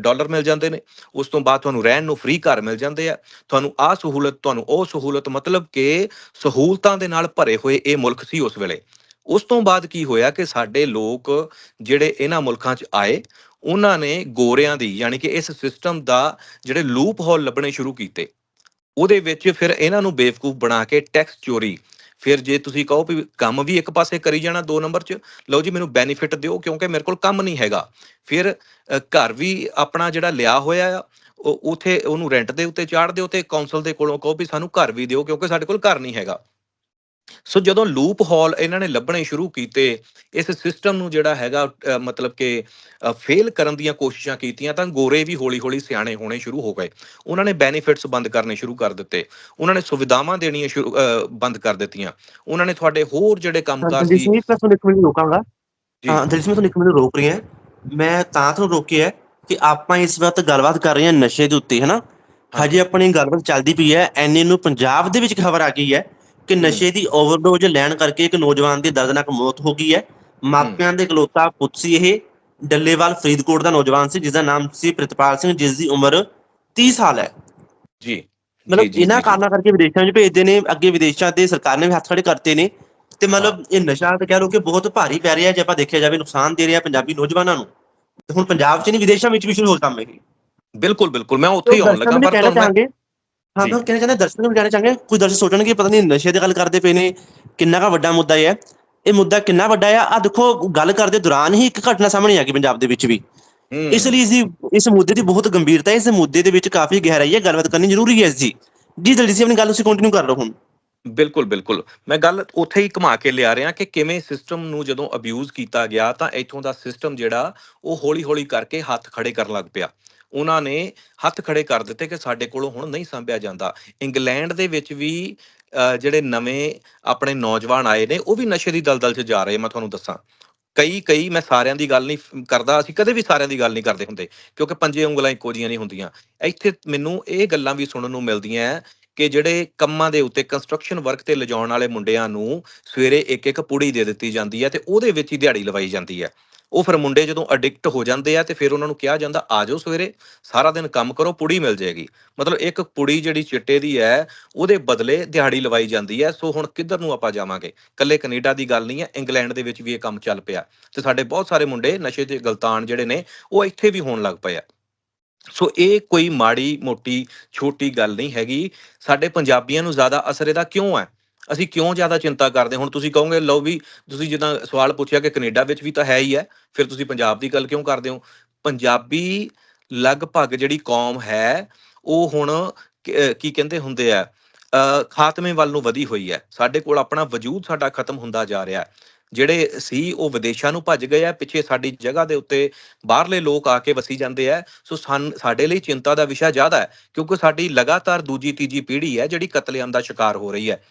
ਡਾਲਰ ਮਿਲ ਜਾਂਦੇ ਨੇ। ਉਸ ਤੋਂ ਬਾਅਦ ਤੁਹਾਨੂੰ ਰਹਿਣ ਨੂੰ ਫ੍ਰੀ ਘਰ ਮਿਲ ਜਾਂਦੇ ਆ। ਤੁਹਾਨੂੰ ਆ ਸਹੂਲਤ, ਤੁਹਾਨੂੰ ਉਹ ਸਹੂਲਤ ਮਤਲਬ ਕਿ ਸਹੂਲਤਾਂ ਦੇ ਨਾਲ ਭਰੇ ਹੋਏ ਇਹ ਮੁਲਕ ਸੀ ਉਸ ਵੇਲੇ। ਉਸ ਤੋਂ ਬਾਅਦ ਕੀ ਹੋਇਆ ਕਿ ਸਾਡੇ ਲੋਕ ਜਿਹੜੇ ਇਹਨਾਂ ਮੁਲਕਾਂ 'ਚ ਆਏ, ਉਹਨਾਂ ਨੇ ਗੋਰਿਆਂ ਦੀ ਯਾਨੀ ਕਿ ਇਸ ਸਿਸਟਮ ਦਾ ਜਿਹੜੇ ਲੂਪ ਹੋਲ ਲੱਭਣੇ ਸ਼ੁਰੂ ਕੀਤੇ। ਉਹਦੇ ਵਿੱਚ ਫਿਰ ਇਹਨਾਂ ਨੂੰ ਬੇਵਕੂਫ ਬਣਾ ਕੇ ਟੈਕਸ ਚੋਰੀ। ਫਿਰ ਜੇ ਤੁਸੀਂ ਕਹੋ ਵੀ ਕੰਮ ਵੀ ਇੱਕ ਪਾਸੇ ਕਰੀ ਜਾਣਾ ਦੋ ਨੰਬਰ 'ਚ, ਲਓ ਜੀ ਮੈਨੂੰ ਬੈਨੀਫਿਟ ਦਿਓ ਕਿਉਂਕਿ ਮੇਰੇ ਕੋਲ ਕੰਮ ਨਹੀਂ ਹੈਗਾ। ਫਿਰ ਘਰ ਵੀ ਆਪਣਾ ਜਿਹੜਾ ਲਿਆ ਹੋਇਆ ਆ, ਉਹ ਉਥੇ ਉਹਨੂੰ ਰੈਂਟ ਦੇ ਉੱਤੇ ਚਾੜ ਦਿਓ ਤੇ ਕਾਉਂਸਲ ਦੇ ਕੋਲੋਂ ਕਹੋ ਵੀ ਸਾਨੂੰ ਘਰ ਵੀ ਦਿਓ ਕਿਉਂਕਿ ਸਾਡੇ ਕੋਲ ਘਰ ਨਹੀਂ ਹੈਗਾ। ਸੋ ਜਦੋਂ ਲੂਪ ਹੋਲ ਇਹਨਾਂ ਨੇ ਲੱਭਣੇ ਸ਼ੁਰੂ ਕੀਤੇ ਇਸ ਸਿਸਟਮ ਨੂੰ ਜਿਹੜਾ ਹੈਗਾ ਅ, ਮਤਲਬ ਕਿ ਫੇਲ ਕਰਨ ਦੀਆਂ ਕੋਸ਼ਿਸ਼ਾਂ ਕੀਤੀਆਂ ਤਾਂ ਗੋਰੇ ਵੀ ਹੌਲੀ-ਹੌਲੀ ਸਿਆਣੇ ਹੋਣੇ ਸ਼ੁਰੂ ਹੋ ਗਏ। ਉਹਨਾਂ ਨੇ ਬੈਨੀਫਿਟਸ ਬੰਦ ਕਰਨੇ ਸ਼ੁਰੂ ਕਰ ਦਿੱਤੇ। ਉਹਨਾਂ ਨੇ ਸੁਵਿਧਾਵਾਂ ਦੇਣੀਆਂ ਸ਼ੁਰੂ ਅ, ਬੰਦ ਕਰ ਦਿੱਤੀਆਂ। ਉਹਨਾਂ ਨੇ ਤੁਹਾਡੇ ਹੋਰ ਜਿਹੜੇ ਕੰਮਕਾਰ ਦਲਜੀਤ ਸੀ ਸਿੰਘ ਜੀ ਮੈਂ ਤੁਹਾਨੂੰ ਇੱਕ ਮਿੰਟ ਰੋਕਾਂਗਾ। ਜੀ। ਹਾਂ ਦਲਜੀਤ ਮੈਂ ਤੁਹਾਨੂੰ ਇੱਕ ਮਿੰਟ ਰੋਕ ਰਹੀ ਹਾਂ। ਮੈਂ ਤਾਂ ਤੁਹਾਨੂੰ ਰੋਕਿਆ ਕਿ ਆਪਾਂ ਇਸ ਵਕਤ ਗੱਲਬਾਤ ਕਰ ਰਹੇ ਹਾਂ ਨਸ਼ੇ ਦੇ ਉੱਤੇ ਹਨਾ? ਹਜੇ। ਆਪਣੀ ਗੱਲਬਾਤ ਚੱਲਦੀ ਪਈ ਹੈ। ਐਨੇ ਨੂੰ ਪੰਜਾਬ ਦੇ ਵਿੱਚ ਖਬਰ ਆ ਗਈ ਹੈ। ਕਿ ਨਸ਼ੇ ਦੀ ਓਵਰਡੋਜ਼ ਲੈਣ ਕਰਕੇ ਇੱਕ ਨੌਜਵਾਨ ਦੀ ਦਰਦਨਾਕ ਮੌਤ ਹੋ ਗਈ ਹੈ। ਮਾਪਿਆਂ ਦੇ ਇਕਲੌਤਾ ਪੁੱਤ ਸੀ ਇਹ ਡੱਲੇਵਾਲ ਫਰੀਦਕੋਟ ਦਾ ਨੌਜਵਾਨ ਸੀ ਜਿਸ ਦਾ ਨਾਮ ਸੀ ਪ੍ਰਿਤਪਾਲ ਸਿੰਘ ਜਿਸ ਦੀ ਉਮਰ 30 ਸਾਲ ਹੈ। ਜੀ ਮਤਲਬ ਇਹਨਾਂ। ਕਾਰਨਾਂ ਕਰਕੇ ਵਿਦੇਸ਼ਾਂ 'ਚ ਭੇਜਦੇ ਨੇ ਅੱਗੇ ਵਿਦੇਸ਼ਾਂ ਦੇ ਸਰਕਾਰ ਨੇ ਵੀ ਹੱਥ ਖੜੇ ਕਰਤੇ ਨੇ। ਤੇ ਮਤਲਬ ਇਹ ਨਸ਼ਾ ਤਾਂ ਕਹਿ ਲਓ ਕਿ ਬਹੁਤ ਭਾਰੀ ਪੈ ਰਿਹਾ ਜੇ ਆਪਾਂ ਦੇਖਿਆ ਜਾਵੇ ਨੁਕਸਾਨ ਦੇ ਰਿਹਾ ਪੰਜਾਬੀ ਨੌਜਵਾਨਾਂ ਨੂੰ। ਤੇ ਹੁਣ ਪੰਜਾਬ 'ਚ ਨਹੀਂ ਵਿਦੇਸ਼ਾਂ ਵਿੱਚ ਵੀ ਸ਼ੁਰੂ ਹੋ ਕੰਮ ਇਹ। ਬਿਲਕੁਲ ਬਿਲਕੁਲ ਮੈਂ ਉੱਥੇ ਹੀ ਆਉਣ ਲੱਗਾ ਪਰ ਤੁਹਾਨੂੰ ਮੈਂ- ਚਾਹਾਂਗੇ ਹਾਂ। ਮੈਂ ਕਹਿਣਾ ਚਾਹੁੰਦਾ ਦਰਸ਼ਕਾਂ ਨੂੰ ਵੀ ਚਾਹਾਂਗੇ ਕੁਝ ਦਰਸ਼ਕ ਸੋਚਣਗੇ? ਪਤਾ ਨਹੀਂ ਨਸ਼ੇ ਦੀ ਗੱਲ ਕਰਦੇ ਪਏ ਨੇ ਕਿੰਨਾ ਕਾ ਵੱਡਾ ਮੁੱਦਾ ਹੈ। ਇਹ ਮੁੱਦਾ ਕਿੰਨਾ ਵੱਡਾ ਹੈ ਆ ਦੇਖੋ ਗੱਲ ਕਰਦੇ ਦੌਰਾਨ ਹੀ ਇੱਕ ਘਟਨਾ ਸਾਹਮਣੇ ਆ ਗਈ ਪੰਜਾਬ ਦੇ ਵਿੱਚ ਵੀ। ਇਸ ਲਈ ਇਸ ਦੀ ਇਸ ਮੁੱਦੇ ਦੀ ਬਹੁਤ ਗੰਭੀਰਤਾ ਹੈ। ਇਸ ਮੁੱਦੇ ਦੇ ਵਿੱਚ ਕਾਫੀ ਗਹਿਰਾਈ ਹੈ। ਗੱਲਬਾਤ ਕਰਨੀ ਜ਼ਰੂਰੀ ਹੈ ਇਸ ਦੀ। ਜੀ ਦਲਜੀਤ ਸਿੰਘ ਆਪਣੀ ਗੱਲ ਤੁਸੀਂ ਕੰਟੀਨਿਊ ਕਰ ਲਓ ਹੁਣ। ਬਿਲਕੁਲ ਬਿਲਕੁਲ। ਮੈਂ ਗੱਲ ਉੱਥੇ ਹੀ ਘੁਮਾ ਕੇ ਲਿਆ ਰਿਹਾ ਕਿ ਕਿਵੇਂ ਸਿਸਟਮ ਨੂੰ ਜਦੋਂ ਅਬਿਊਜ਼ ਕੀਤਾ ਗਿਆ ਤਾਂ ਇੱਥੋਂ ਦਾ ਸਿਸਟਮ ਜਿਹੜਾ ਉਹ ਹੌਲੀ-ਹੌਲੀ ਕਰਕੇ ਹੱਥ ਖੜੇ ਕਰਨ ਲੱਗ ਪਿਆ। ਉਹਨਾਂ ਨੇ ਹੱਥ ਖੜੇ ਕਰ ਦਿੱਤੇ ਕਿ ਸਾਡੇ ਕੋਲੋਂ ਹੁਣ ਨਹੀਂ ਸੰਭਿਆ ਜਾਂਦਾ। ਇੰਗਲੈਂਡ ਦੇ ਵਿੱਚ ਵੀ ਅ, ਜਿਹੜੇ ਨਵੇਂ ਆਪਣੇ ਨੌਜਵਾਨ ਆਏ ਨੇ ਉਹ ਵੀ ਨਸ਼ੇ ਦੀ ਦਲਦਲ 'ਚ ਜਾ ਰਹੇ ਮੈਂ ਤੁਹਾਨੂੰ ਦੱਸਾਂ। ਕਈ ਕਈ ਮੈਂ ਸਾਰਿਆਂ ਦੀ ਗੱਲ ਨਹੀਂ ਕਰਦਾ ਅਸੀਂ ਕਦੇ ਵੀ ਸਾਰਿਆਂ ਦੀ ਗੱਲ ਨਹੀਂ ਕਰਦੇ ਹੁੰਦੇ ਕਿਉਂਕਿ ਪੰਜੇ ਉਂਗਲਾਂ ਇੱਕੋ ਜੀਆਂ ਨਹੀਂ ਹੁੰਦੀਆਂ। ਇੱਥੇ ਮੈਨੂੰ ਇਹ ਗੱਲਾਂ ਵੀ ਸੁਣਨ ਨੂੰ ਮਿਲਦੀਆਂ ਹੈ ਕਿ ਜਿਹੜੇ ਕੰਮਾਂ ਦੇ ਉੱਤੇ ਕੰਸਟਰਕਸ਼ਨ ਵਰਕ ਤੇ ਲਿਜਾਉਣ ਵਾਲੇ ਮੁੰਡਿਆਂ ਨੂੰ ਸਵੇਰੇ ਇੱਕ ਇੱਕ ਪੁੜੀ ਦੇ ਦਿੱਤੀ ਜਾਂਦੀ ਹੈ ਤੇ ਉਹਦੇ ਵਿੱਚ ਹੀ ਦਿਹਾੜੀ ਲਵਾਈ ਜਾਂਦੀ ਹੈ। ਉਹ ਫਿਰ ਮੁੰਡੇ ਜਦੋਂ ਐਡਿਕਟ ਹੋ ਜਾਂਦੇ ਆ ਤੇ ਫਿਰ ਉਹਨਾਂ ਨੂੰ ਕਿਹਾ ਜਾਂਦਾ, ਆ ਜਾਓ ਸਵੇਰੇ, ਸਾਰਾ ਦਿਨ ਕੰਮ ਕਰੋ, ਪੁੜੀ ਮਿਲ ਜਾਏਗੀ। ਮਤਲਬ ਇੱਕ ਪੁੜੀ ਜਿਹੜੀ ਚਿੱਟੇ ਦੀ ਹੈ, ਉਹਦੇ ਬਦਲੇ ਦਿਹਾੜੀ ਲਵਾਈ ਜਾਂਦੀ ਹੈ। ਸੋ ਹੁਣ ਕਿੱਧਰ ਨੂੰ ਆਪਾਂ ਜਾਵਾਂਗੇ? ਕੱਲੇ ਕੈਨੇਡਾ ਦੀ ਗੱਲ ਨਹੀਂ ਹੈ, ਇੰਗਲੈਂਡ ਦੇ ਵਿੱਚ ਵੀ ਇਹ ਕੰਮ ਚੱਲ ਪਿਆ। ਤੇ ਸਾਡੇ ਬਹੁਤ ਸਾਰੇ ਮੁੰਡੇ ਨਸ਼ੇ ਦੇ ਗਲਤਾਨ ਜਿਹੜੇ ਨੇ, ਉਹ ਇੱਥੇ ਵੀ ਹੋਣ ਲੱਗ ਪਏ ਆ। ਸੋ ਇਹ ਕੋਈ ਮਾੜੀ ਮੋਟੀ ਛੋਟੀ ਗੱਲ ਨਹੀਂ ਹੈਗੀ। ਸਾਡੇ ਪੰਜਾਬੀਆਂ ਨੂੰ ਜ਼ਿਆਦਾ ਅਸਰ ਇਹਦਾ ਕਿਉਂ ਹੈ? ਅਸੀਂ ਕਿਉਂ ਜ਼ਿਆਦਾ ਚਿੰਤਾ ਕਰਦੇ? ਹੁਣ ਤੁਸੀਂ ਕਹੋਗੇ, ਲਓ ਵੀ, ਤੁਸੀਂ ਜਿੱਦਾਂ ਸਵਾਲ ਪੁੱਛਿਆ ਕਿ ਕੈਨੇਡਾ ਵਿੱਚ ਵੀ ਤਾਂ ਹੈ ਹੀ ਹੈ, ਫਿਰ ਤੁਸੀਂ ਪੰਜਾਬ ਦੀ ਗੱਲ ਕਿਉਂ ਕਰਦੇ ਹੋ? ਪੰਜਾਬੀ ਲਗਭਗ ਜਿਹੜੀ ਕੌਮ ਹੈ, ਉਹ ਹੁਣ ਕੀ ਕਹਿੰਦੇ ਹੁੰਦੇ ਆ ਖਾਤਮੇ ਵੱਲ ਨੂੰ ਵਧੀ ਹੋਈ ਹੈ। ਸਾਡੇ ਕੋਲ ਆਪਣਾ ਵਜੂਦ ਸਾਡਾ ਖਤਮ ਹੁੰਦਾ ਜਾ ਰਿਹਾ ਹੈ। ਜਿਹੜੇ ਸੀ, ਉਹ ਵਿਦੇਸ਼ਾਂ ਨੂੰ ਭੱਜ ਗਏ ਆ, ਪਿੱਛੇ ਸਾਡੀ ਜਗ੍ਹਾ ਦੇ ਉੱਤੇ ਬਾਹਰਲੇ ਲੋਕ ਆ ਕੇ ਵਸੀ ਜਾਂਦੇ ਆ। ਸੋ ਸਾਨ- ਸਾਡੇ ਲਈ ਚਿੰਤਾ ਦਾ ਵਿਸ਼ਾ ਜ਼ਿਆਦਾ ਹੈ, ਕਿਉਂਕਿ ਸਾਡੀ ਲਗਾਤਾਰ ਦੂਜੀ, ਤੀਜੀ ਪੀੜ੍ਹੀ ਹੈ, ਜਿਹੜੀ ਕਤਲੇਆਮ ਦਾ ਸ਼ਿਕਾਰ ਹੋ ਰਹੀ ਹੈ।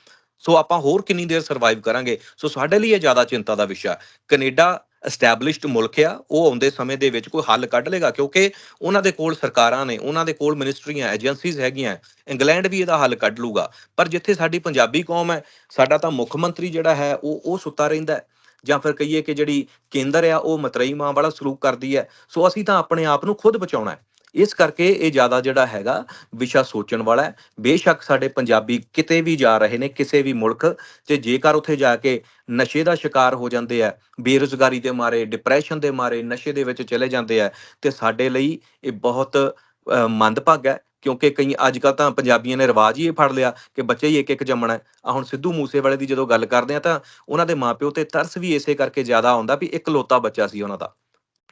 ਸੋ ਆਪਾਂ ਹੋਰ ਕਿੰਨੀ ਦੇਰ ਸਰਵਾਈਵ ਕਰਾਂਗੇ? ਸੋ ਸਾਡੇ ਲਈ ਇਹ ਜ਼ਿਆਦਾ ਚਿੰਤਾ ਦਾ ਵਿਸ਼ਾ ਕੈਨੇਡਾ ਐਸਟੈਬਲਿਸ਼ਡ ਮੁਲਕ ਆ, ਉਹ ਆਉਂਦੇ ਸਮੇਂ ਦੇ ਵਿੱਚ ਕੋਈ ਹੱਲ ਕੱਢ ਲੇਗਾ, ਕਿਉਂਕਿ ਉਹਨਾਂ ਦੇ ਕੋਲ ਸਰਕਾਰਾਂ ਨੇ, ਉਹਨਾਂ ਦੇ ਕੋਲ ਮਿਨਿਸਟਰੀਆਂ ਏਜੰਸੀਜ਼ ਹੈਗੀਆਂ ਇੰਗਲੈਂਡ ਵੀ ਇਹਦਾ ਹੱਲ ਕੱਢ ਲੂਗਾ। ਪਰ ਜਿੱਥੇ ਸਾਡੀ ਪੰਜਾਬੀ ਕੌਮ ਹੈ, ਸਾਡਾ ਤਾਂ ਮੁੱਖ ਮੰਤਰੀ ਜਿਹੜਾ ਹੈ, ਉਹ ਉਹ ਸੁੱਤਾ ਰਹਿੰਦਾ ਹੈ। ਜਾਂ ਫਿਰ ਕਹੀਏ ਕਿ ਜਿਹੜੀ ਕੇਂਦਰ ਆ, ਉਹ ਮਤਰਈ ਮਾਂ ਵਾਲਾ ਸਲੂਕ ਕਰਦੀ ਹੈ। ਸੋ ਅਸੀਂ ਤਾਂ ਆਪਣੇ ਆਪ ਨੂੰ ਖੁਦ ਬਚਾਉਣਾ ਹੈ। ਇਸ ਕਰਕੇ ਇਹ ਜ਼ਿਆਦਾ ਜਿਹੜਾ ਹੈਗਾ ਵਿਸ਼ਾ ਸੋਚਣ ਵਾਲਾ ਹੈ। ਬੇਸ਼ੱਕ ਸਾਡੇ ਪੰਜਾਬੀ ਕਿਤੇ ਵੀ ਜਾ ਰਹੇ ਨੇ ਕਿਸੇ ਵੀ ਮੁਲਕ ਤੇ ਜੇਕਰ ਉੱਥੇ ਜਾ ਕੇ ਨਸ਼ੇ ਦਾ ਸ਼ਿਕਾਰ ਹੋ ਜਾਂਦੇ ਆ ਬੇਰੁਜ਼ਗਾਰੀ ਦੇ ਮਾਰੇ ਡਿਪਰੈਸ਼ਨ ਦੇ ਮਾਰੇ ਨਸ਼ੇ ਦੇ ਵਿੱਚ ਚਲੇ ਜਾਂਦੇ ਆ ਤੇ ਸਾਡੇ ਲਈ ਇਹ ਬਹੁਤ ਅ, ਮੰਦਭਾਗਾ ਹੈ ਕਿਉਂਕਿ ਕਈ ਅੱਜ ਕੱਲ੍ਹ ਤਾਂ ਪੰਜਾਬੀਆਂ ਨੇ ਰਿਵਾਜ ਹੀ ਇਹ ਫੜ ਲਿਆ ਕਿ ਬੱਚੇ ਹੀ ਇੱਕ ਇੱਕ ਜੰਮਣਾ ਆ ਹੁਣ ਸਿੱਧੂ ਮੂਸੇਵਾਲੇ ਦੀ ਜਦੋਂ ਗੱਲ ਕਰਦੇ ਆ ਤਾਂ ਉਹਨਾਂ ਦੇ ਮਾਪਿਓ ਤੇ ਤਰਸ ਵੀ ਇਸੇ ਕਰਕੇ ਜ਼ਿਆਦਾ ਆਉਂਦਾ ਵੀ ਇਕਲੌਤਾ ਬੱਚਾ ਸੀ ਉਹਨਾਂ ਦਾ।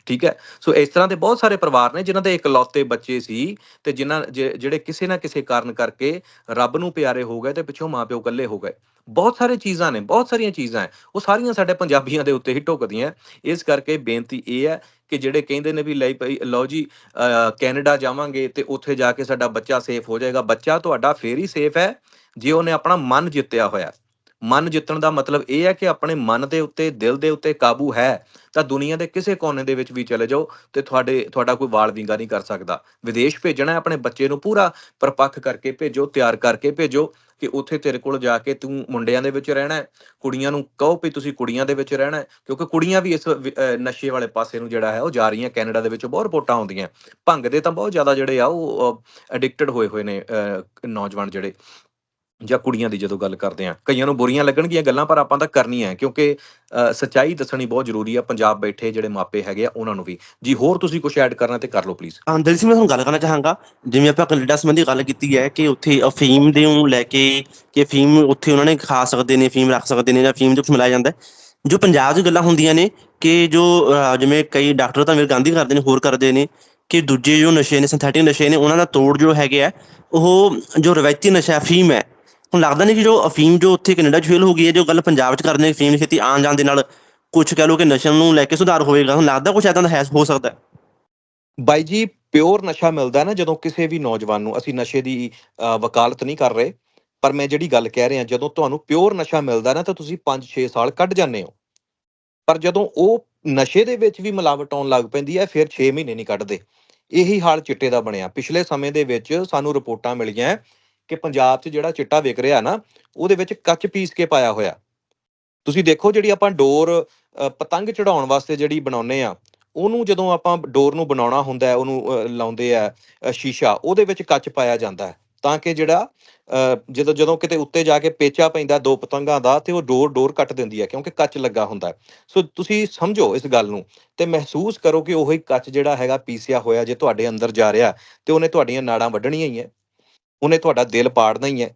ਠੀਕ ਹੈ? ਸੋ ਇਸ ਤਰ੍ਹਾਂ ਦੇ ਬਹੁਤ ਸਾਰੇ ਪਰਿਵਾਰ ਨੇ ਜਿਨ੍ਹਾਂ ਦੇ ਇਕਲੌਤੇ ਬੱਚੇ ਸੀ ਤੇ ਜਿਨ੍ਹਾਂ ਜਿ- ਜਿਹੜੇ ਕਿਸੇ ਨਾ ਕਿਸੇ ਕਾਰਨ ਕਰਕੇ ਰੱਬ ਨੂੰ ਪਿਆਰੇ ਹੋ ਗਏ ਤੇ ਪਿੱਛੋਂ ਮਾਪਿਓ ਇਕੱਲੇ ਹੋ ਗਏ। ਬਹੁਤ ਸਾਰੇ ਚੀਜ਼ਾਂ ਨੇ, ਬਹੁਤ ਸਾਰੀਆਂ ਚੀਜ਼ਾਂ ਉਹ ਸਾਰੀਆਂ ਸਾਡੇ ਪੰਜਾਬੀਆਂ ਦੇ ਉੱਤੇ ਹੀ ਢੁਕਦੀਆਂ ਇਸ ਕਰਕੇ ਬੇਨਤੀ ਇਹ ਹੈ ਕਿ ਜਿਹੜੇ ਕਹਿੰਦੇ ਨੇ ਵੀ ਲਈ ਪਈ, ਲਓ ਜੀ ਕੈਨੇਡਾ ਜਾਵਾਂਗੇ ਤੇ ਉੱਥੇ ਜਾ ਕੇ ਸਾਡਾ ਬੱਚਾ ਸੇਫ ਹੋ ਜਾਏਗਾ। ਬੱਚਾ ਤੁਹਾਡਾ ਫੇਰ ਹੀ ਸੇਫ ਹੈ, ਜੇ ਉਹਨੇ ਆਪਣਾ ਮਨ ਜਿੱਤਿਆ ਹੋਇਆ। ਮਨ ਜਿੱਤਣ ਦਾ ਮਤਲਬ ਇਹ ਹੈ ਕਿ ਆਪਣੇ ਮਨ ਦੇ ਉੱਤੇ ਦਿਲ ਦੇ ਉੱਤੇ ਕਾਬੂ ਹੈ ਤਾਂ ਦੁਨੀਆ ਦੇ ਕਿਸੇ ਕੋਨੇ ਦੇ ਵਿੱਚ ਵੀ ਚਲੇ ਜਾਓ ਤੇ ਤੁਹਾਡੇ ਤੁਹਾਡਾ ਕੋਈ ਵਾਲ ਵਿੰਗਾ ਨਹੀਂ ਕਰ ਸਕਦਾ। ਵਿਦੇਸ਼ ਭੇਜਣਾ ਹੈ ਆਪਣੇ ਬੱਚੇ ਨੂੰ ਪੂਰਾ ਪਰਪੱਖ ਕਰਕੇ ਭੇਜੋ ਤਿਆਰ ਕਰਕੇ ਭੇਜੋ ਕਿ ਉੱਥੇ ਤੇਰੇ ਕੋਲ ਜਾ ਕੇ ਤੂੰ ਮੁੰਡਿਆਂ ਦੇ ਵਿੱਚ ਰਹਿਣਾ ਹੈ ਕੁੜੀਆਂ ਨੂੰ ਕਹੋ ਵੀ ਤੁਸੀਂ ਕੁੜੀਆਂ ਦੇ ਵਿੱਚ ਰਹਿਣਾ ਹੈ ਕਿਉਂਕਿ ਕੁੜੀਆਂ ਵੀ ਇਸ ਨਸ਼ੇ ਵਾਲੇ ਪਾਸੇ ਨੂੰ ਜਿਹੜਾ ਹੈ ਉਹ ਜਾ ਰਹੀਆਂ ਕੈਨੇਡਾ ਦੇ ਵਿੱਚ ਬਹੁਤ ਰਿਪੋਰਟਾਂ ਆਉਂਦੀਆਂ। ਭੰਗ ਦੇ ਤਾਂ ਬਹੁਤ ਜ਼ਿਆਦਾ ਜਿਹੜੇ ਆ ਉਹ ਐਡਿਕਟਡ ਹੋਏ ਹੋਏ ਨੇ ਅਹ, ਨੌਜਵਾਨ ਜਿਹੜੇ। ਜਾਂ ਕੁੜੀਆਂ ਦੀ ਜਦੋਂ ਗੱਲ ਕਰਦੇ ਆ ਕਈਆਂ ਨੂੰ ਬੁਰੀਆਂ ਲੱਗਣਗੀਆਂ ਗੱਲਾਂ ਪਰ ਆਪਾਂ ਤਾਂ ਕਰਨੀਆਂ ਕਿਉਂਕਿ ਅਹ, ਸੱਚਾਈ ਦੱਸਣੀ ਬਹੁਤ ਜ਼ਰੂਰੀ ਆ ਪੰਜਾਬ ਬੈਠੇ ਜਿਹੜੇ ਮਾਪੇ ਹੈਗੇ ਆ ਉਹਨਾਂ ਨੂੰ ਵੀ। ਜੀ ਹੋਰ ਤੁਸੀਂ ਕੁਝ ਐਡ ਕਰਨਾ ਤੇ ਕਰ ਲਓ ਪਲੀਜ਼ ਹਾਂ ਦਿਲ ਸਿੰਘ ਮੈਂ ਤੁਹਾਨੂੰ ਗੱਲ ਕਰਨਾ ਚਾਹਾਂਗਾ ਜਿਵੇਂ ਆਪਾਂ ਕੈਨੇਡਾ ਸੰਬੰਧੀ ਗੱਲ ਕੀਤੀ ਹੈ ਕਿ ਉੱਥੇ ਅਫੀਮ ਦੇ ਨੂੰ ਲੈ ਕੇ ਕਿ ਅਫੀਮ ਉੱਥੇ ਉਹਨਾਂ ਨੇ ਖਾ ਸਕਦੇ ਨੇ ਅਫੀਮ ਰੱਖ ਸਕਦੇ ਨੇ ਜਾਂ ਅਫੀਮ ਦੇ ਕੁਝ ਮਿਲਾਇਆ ਜਾਂਦਾ ਜੋ ਪੰਜਾਬ ਦੀ ਗੱਲਾਂ ਹੁੰਦੀਆਂ ਨੇ ਕਿ ਜੋ ਜਿਵੇਂ ਕਈ ਡਾਕਟਰ ਤਾਂ ਮੇਰੇ ਗਾਂਧੀ ਕਰਦੇ ਨੇ ਹੋਰ ਕਰਦੇ ਨੇ ਕਿ ਦੂਜੇ ਜੋ ਨਸ਼ੇ ਨੇ ਸਿੰਥੈਟਿਕ ਨਸ਼ੇ ਨੇ ਉਹਨਾਂ ਦਾ ਤੋੜ ਜੋ ਹੈਗੇ ਆ ਉਹ ਜੋ ਰਵਾਇਤੀ ਨਸ਼ਾ ਫੀਮ ਹੈ ਹੁਣ ਲੱਗਦਾ ਨਹੀਂ ਕਿ ਜੋ ਅਫੀਮ ਜੋ ਉੱਥੇ ਕੈਨੇਡਾ 'ਚ ਫੇਲ ਹੋ ਗਈ ਹੈ, ਜੋ ਗੱਲ ਪੰਜਾਬ 'ਚ ਕਰਦੇ ਅਫੀਮ ਦੀ ਖੇਤੀ ਆਉਣ ਜਾਣ ਦੇ ਨਾਲ ਕੁਝ ਕਹਿ ਲਓ ਕਿ ਨਸ਼ੇ ਨੂੰ ਲੈ ਕੇ ਸੁਧਾਰ ਹੋਏਗਾ ਹੁਣ ਲੱਗਦਾ ਕੁਝ ਐਦਾਂ ਦਾ ਹੈ, ਹੋ ਸਕਦਾ ਬਾਈ ਜੀ ਪਿਓਰ ਨਸ਼ਾ ਮਿਲਦਾ ਨਾ, ਜਦੋਂ ਕਿਸੇ ਵੀ ਨੌਜਵਾਨ ਨੂੰ, ਅਸੀਂ ਨਸ਼ੇ ਦੀ ਵਕਾਲਤ ਨਹੀਂ ਕਰ ਰਹੇ, ਪਰ ਮੈਂ ਜਿਹੜੀ ਗੱਲ ਕਹਿ ਰਿਹਾ, ਜਦੋਂ ਤੁਹਾਨੂੰ ਪਿਓਰ ਨਸ਼ਾ ਮਿਲਦਾ ਨਾ, ਤਾਂ ਤੁਸੀਂ 5-6 ਸਾਲ ਕੱਢ ਜਾਂਦੇ ਹੋ। ਪਰ ਜਦੋਂ ਉਹ ਨਸ਼ੇ ਦੇ ਵਿੱਚ ਵੀ ਮਿਲਾਵਟ ਆਉਣ ਲੱਗ ਪੈਂਦੀ ਹੈ, ਫਿਰ 6 ਮਹੀਨੇ ਨਹੀਂ ਕੱਢਦੇ। ਇਹੀ ਹਾਲ ਚਿੱਟੇ ਦਾ ਬਣਿਆ। ਪਿਛਲੇ ਸਮੇਂ ਦੇ ਵਿੱਚ ਸਾਨੂੰ ਰਿਪੋਰਟਾਂ ਮਿਲੀਆਂ ਕਿ ਪੰਜਾਬ 'ਚ ਜਿਹੜਾ ਚਿੱਟਾ ਵਿਕ ਰਿਹਾ ਨਾ ਉਹਦੇ ਵਿੱਚ ਕੱਚ ਪੀਸ ਕੇ ਪਾਇਆ ਹੋਇਆ। ਤੁਸੀਂ ਦੇਖੋ ਜਿਹੜੀ ਆਪਾਂ ਡੋਰ ਅ, ਪਤੰਗ ਚੜਾਉਣ ਵਾਸਤੇ ਜਿਹੜੀ ਬਣਾਉਨੇ ਆ ਉਹਨੂੰ ਜਦੋਂ ਆਪਾਂ ਡੋਰ ਨੂੰ ਬਣਾਉਣਾ ਹੁੰਦਾ ਉਹਨੂੰ ਲਾਉਂਦੇ ਆ ਸ਼ੀਸ਼ਾ ਉਹਦੇ ਵਿੱਚ ਕੱਚ ਪਾਇਆ ਜਾਂਦਾ ਹੈ। ਤਾਂ ਕਿ ਜਿਹੜਾ ਅ, ਜਦੋਂ ਜਦੋਂ ਕਿਤੇ ਉੱਤੇ ਜਾ ਕੇ ਪੇਚਾ ਪੈਂਦਾ ਦੋ ਪਤੰਗਾਂ ਦਾ ਤੇ ਉਹ ਡੋਰ ਡੋਰ ਕੱਟ ਦਿੰਦੀ ਹੈ ਕਿਉਂਕਿ ਕੱਚ ਲੱਗਾ ਹੁੰਦਾ ਸੋ ਤੁਸੀਂ ਸਮਝੋ ਇਸ ਗੱਲ ਨੂੰ ਤੇ ਮਹਿਸੂਸ ਕਰੋ ਕਿ ਉਹੀ ਕੱਚ ਜਿਹੜਾ ਹੈਗਾ ਪੀਸਿਆ ਹੋਇਆ ਜੇ ਤੁਹਾਡੇ ਅੰਦਰ ਜਾ ਰਿਹਾ ਤੇ ਉਹਨੇ ਤੁਹਾਡੀਆਂ ਨਾੜਾਂ ਵੱਢਣੀਆਂ ਹੀ ਹੈ। ਉਹਨੇ ਤੁਹਾਡਾ ਦਿਲ ਪਾੜਨਾ ਹੀ ਹੈ।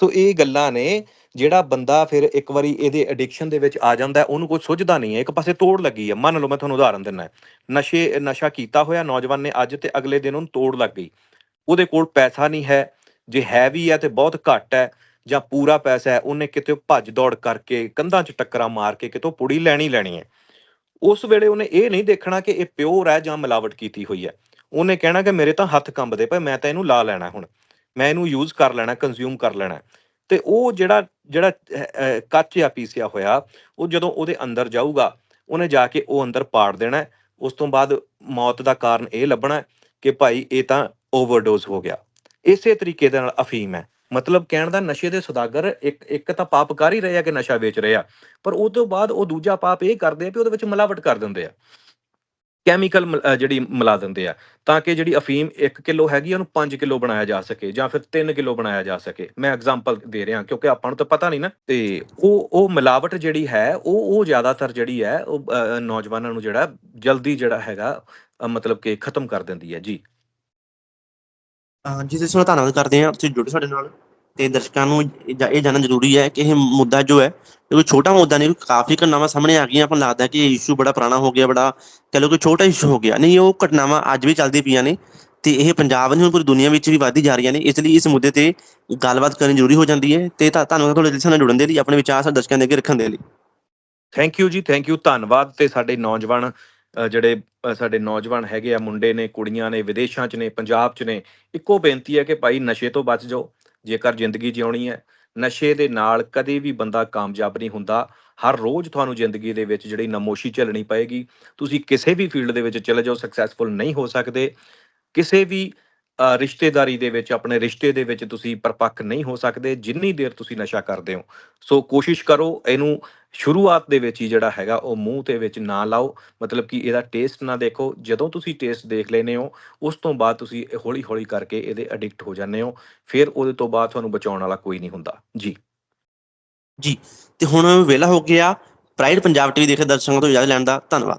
ਸੋ ਇਹ ਗੱਲਾਂ ਨੇ ਜਿਹੜਾ ਬੰਦਾ ਫਿਰ ਇੱਕ ਵਾਰੀ ਇਹਦੇ ਐਡਿਕਸ਼ਨ ਦੇ ਵਿੱਚ ਆ ਜਾਂਦਾ ਉਹਨੂੰ ਕੋਈ ਸੁੱਝਦਾ ਨਹੀਂ ਹੈ। ਇੱਕ ਪਾਸੇ ਤੋੜ ਲੱਗੀ ਹੈ। ਮੰਨ ਲਓ ਮੈਂ ਤੁਹਾਨੂੰ ਉਦਾਹਰਨ ਦਿੰਦਾ ਨਸ਼ੇ, ਨਸ਼ਾ ਕੀਤਾ ਹੋਇਆ ਨੌਜਵਾਨ ਨੇ ਅੱਜ ਤੇ ਅਗਲੇ ਦਿਨ ਉਹਨੂੰ ਤੋੜ ਲੱਗ ਗਈ। ਉਹਦੇ ਕੋਲ ਪੈਸਾ ਨਹੀਂ ਹੈ। ਜੇ ਹੈ ਵੀ ਹੈ ਤੇ ਬਹੁਤ ਘੱਟ ਹੈ ਜਾਂ ਪੂਰਾ ਪੈਸਾ ਹੈ, ਉਹਨੇ ਕਿਤੇ ਭੱਜ ਦੌੜ ਕਰਕੇ ਕੰਧਾਂ 'ਚ ਟੱਕਰਾਂ ਮਾਰ ਕੇ ਕਿਤੋਂ ਪੁੜੀ ਲੈਣੀ ਲੈਣੀ ਹੈ। ਉਸ ਵੇਲੇ ਉਹਨੇ ਇਹ ਨਹੀਂ ਦੇਖਣਾ ਕਿ ਇਹ ਪਿਓਰ ਹੈ ਜਾਂ ਮਿਲਾਵਟ ਕੀਤੀ ਹੋਈ ਹੈ। ਉਹਨੇ ਕਹਿਣਾ ਕਿ ਮੇਰੇ ਤਾਂ ਹੱਥ ਕੰਬਦੇ ਪਏ, ਮੈਂ ਤਾਂ ਇਹਨੂੰ ਲਾ ਲੈਣਾ ਹੁਣ। ਮੈਂ ਇਹਨੂੰ ਯੂਜ਼ ਕਰ ਲੈਣਾ ਕੰਜ਼ਿਊਮ ਕਰ ਲੈਣਾ ਤੇ ਉਹ ਜਿਹੜਾ ਜਿਹੜਾ ਕੱਚ ਆ ਪੀਸਿਆ ਹੋਇਆ, ਉਹ ਜਦੋਂ ਉਹਦੇ ਅੰਦਰ ਜਾਊਗਾ, ਉਹਨੇ ਜਾ ਕੇ ਉਹ ਅੰਦਰ ਪਾੜ ਦੇਣਾ ਉਸ ਤੋਂ ਬਾਅਦ ਮੌਤ ਦਾ ਕਾਰਨ ਇਹ ਲੱਭਣਾ ਕਿ ਭਾਈ ਇਹ ਤਾਂ ਓਵਰਡੋਜ਼ ਹੋ ਗਿਆ। ਇਸੇ ਤਰੀਕੇ ਦੇ ਨਾਲ ਅਫੀਮ ਹੈ। ਮਤਲਬ ਕਹਿਣ ਦਾ ਨਸ਼ੇ ਦੇ ਸੌਦਾਗਰ, ਇੱਕ ਇੱਕ ਤਾਂ ਪਾਪ ਕਰ ਹੀ ਰਹੇ ਆ ਕਿ ਨਸ਼ਾ ਵੇਚ ਰਹੇ ਆ। ਪਰ ਉਹ ਤੋਂ ਬਾਅਦ ਉਹ ਦੂਜਾ ਪਾਪ ਇਹ ਕਰਦੇ ਆ ਵੀ ਉਹਦੇ ਵਿੱਚ ਮਿਲਾਵਟ ਕਰ ਦਿੰਦੇ ਆ। ਕੈਮੀਕਲ ਜਿਹੜੀ ਮਿਲਾ ਦਿੰਦੇ ਆ, ਤਾਂ ਕਿ ਜਿਹੜੀ ਅਫੀਮ 1 ਕਿਲੋ ਹੈਗੀ ਉਹਨੂੰ 5 ਕਿਲੋ ਬਣਾਇਆ ਜਾ ਸਕੇ ਜਾਂ ਫਿਰ 3 ਕਿਲੋ ਬਣਾਇਆ ਜਾ ਸਕੇ। ਮੈਂ ਐਗਜ਼ਾਮਪਲ ਦੇ ਰਿਹਾ, ਕਿਉਂਕਿ ਆਪਾਂ ਨੂੰ ਤਾਂ ਪਤਾ ਨਹੀਂ ਨਾ। ਤੇ ਉਹ ਉਹ ਮਿਲਾਵਟ ਜਿਹੜੀ ਹੈ, ਉਹ ਉਹ ਜ਼ਿਆਦਾਤਰ ਜਿਹੜੀ ਹੈ, ਉਹ ਨੌਜਵਾਨਾਂ ਨੂੰ ਜਿਹੜਾ ਜਲਦੀ ਜਿਹੜਾ ਹੈਗਾ ਮਤਲਬ ਕਿ ਖਤਮ ਕਰ ਦਿੰਦੀ ਹੈ। ਜੀ। ਹਾਂ ਜੀ ਇਸ ਧੰਨਵਾਦ ਕਰਦੇ ਹਾਂ। ਤੁਸੀਂ ਜੁੜੇ ਸਾਡੇ ਨਾਲ। ਤੇ ਦਰਸ਼ਕਾਂ ਨੂੰ ਇਹ ਜਾਣਨਾ ਜ਼ਰੂਰੀ ਹੈ ਕਿ ਇਹ ਮੁੱਦਾ ਜੋ ਹੈ ਕੋਈ ਛੋਟਾ ਮੁੱਦਾ ਨਹੀਂ ਕਾਫੀ ਘਟਨਾਵਾਂ ਸਾਹਮਣੇ ਆ ਗਈਆਂ, ਆਪਾਂ ਲੱਗਦਾ ਕਿ ਇਹ ਇਸ਼ੂ ਬੜਾ ਪੁਰਾਣਾ ਹੋ ਗਿਆ, ਬੜਾ ਕਹ ਲਓ ਕਿ ਛੋਟਾ ਇਸ਼ੂ ਹੋ ਗਿਆ। ਨਹੀਂ, ਉਹ ਘਟਨਾਵਾਂ ਅੱਜ ਵੀ ਚੱਲਦੀ ਪਈਆਂ ਨੇ ਤੇ ਇਹ ਪੰਜਾਬ ਨਹੀਂ, ਹੁਣ ਪੂਰੀ ਦੁਨੀਆ ਵਿੱਚ ਵੀ ਵੱਧਦੀ ਜਾ ਰਹੀਆਂ ਨੇ, ਇਸ ਲਈ ਇਸ ਮੁੱਦੇ ਤੇ ਗੱਲਬਾਤ ਕਰਨੀ ਜ਼ਰੂਰੀ ਹੋ ਜਾਂਦੀ ਹੈ ਤੇ ਤਾਂ ਧੰਨਵਾਦ ਤੁਹਾਡੇ ਲਿਸਨ ਨਾਲ ਜੁੜਨ ਦੇ ਲਈ, ਆਪਣੇ ਵਿਚਾਰ ਸਾਡੇ ਦਰਸ਼ਕਾਂ ਦੇ ਅੱਗੇ ਰੱਖਣ ਦੇ ਲਈ। Thank you ji thank you ਧੰਨਵਾਦ ਤੇ ਸਾਡੇ ਨੌਜਵਾਨ ਜਿਹੜੇ ਸਾਡੇ ਨੌਜਵਾਨ ਹੈਗੇ ਆ, ਮੁੰਡੇ ਨੇ, ਕੁੜੀਆਂ ਨੇ, ਵਿਦੇਸ਼ਾਂ 'ਚ ਨੇ, ਪੰਜਾਬ 'ਚ ਨੇ, ਇੱਕੋ ਬੇਨਤੀ ਹੈ ਕਿ ਭਾਈ ਨਸ਼ੇ ਤੋਂ ਬਚ ਜਾਓ। ਜੇਕਰ ਜ਼ਿੰਦਗੀ ਜਿਉਣੀ ਹੈ ਨਸ਼ੇ ਦੇ ਨਾਲ ਕਦੇ ਵੀ ਬੰਦਾ ਕਾਮਯਾਬ ਨਹੀਂ ਹੁੰਦਾ। ਹਰ ਰੋਜ਼ ਤੁਹਾਨੂੰ ਜ਼ਿੰਦਗੀ ਦੇ ਵਿੱਚ ਜਿਹੜੀ ਨਮੋਸ਼ੀ ਝੱਲਣੀ ਪਏਗੀ। ਤੁਸੀਂ ਕਿਸੇ ਵੀ ਫੀਲਡ ਦੇ ਵਿੱਚ ਚਲੇ ਜਾਓ ਸਕਸੈਸਫੁਲ ਨਹੀਂ ਹੋ ਸਕਦੇ। ਕਿਸੇ ਵੀ ਅ, ਰਿਸ਼ਤੇਦਾਰੀ ਦੇ ਵਿੱਚ ਆਪਣੇ ਰਿਸ਼ਤੇ ਦੇ ਵਿੱਚ ਤੁਸੀਂ ਪਰਪੱਕ ਨਹੀਂ ਹੋ ਸਕਦੇ। ਜਿੰਨੀ ਦੇਰ ਤੁਸੀਂ ਨਸ਼ਾ ਕਰਦੇ ਹੋ। ਸੋ ਕੋਸ਼ਿਸ਼ ਕਰੋ ਇਹਨੂੰ ਸ਼ੁਰੂਆਤ ਦੇ ਵਿੱਚ ਹੀ ਜਿਹੜਾ ਹੈਗਾ, ਉਹ ਮੂੰਹ ਦੇ ਵਿੱਚ ਨਾ ਲਾਓ। ਮਤਲਬ ਕਿ ਇਹਦਾ ਟੇਸਟ ਨਾ ਦੇਖੋ। ਜਦੋਂ ਤੁਸੀਂ ਟੇਸਟ ਦੇਖ ਲੈਨੇ ਹੋ, ਉਸ ਤੋਂ ਬਾਅਦ ਤੁਸੀਂ ਹੌਲੀ ਹੌਲੀ ਕਰਕੇ ਇਹਦੇ ਐਡਿਕਟ ਹੋ ਜਾਂਦੇ ਹੋ। ਫਿਰ ਉਹਦੇ ਤੋਂ ਬਾਅਦ ਤੁਹਾਨੂੰ ਬਚਾਉਣ ਵਾਲਾ ਕੋਈ ਨਹੀਂ ਹੁੰਦਾ। ਜੀ। ਜੀ। ਤੇ ਹੁਣ ਵੇਲਾ ਹੋ ਗਿਆ ਪ੍ਰਾਈਡ ਪੰਜਾਬ ਟੀਵੀ ਦੇਖ ਦਰਸ਼ਕਾਂ ਤੋਂ ਇਜਾਜ਼ਤ ਲੈਣ ਦਾ। ਧੰਨਵਾਦ।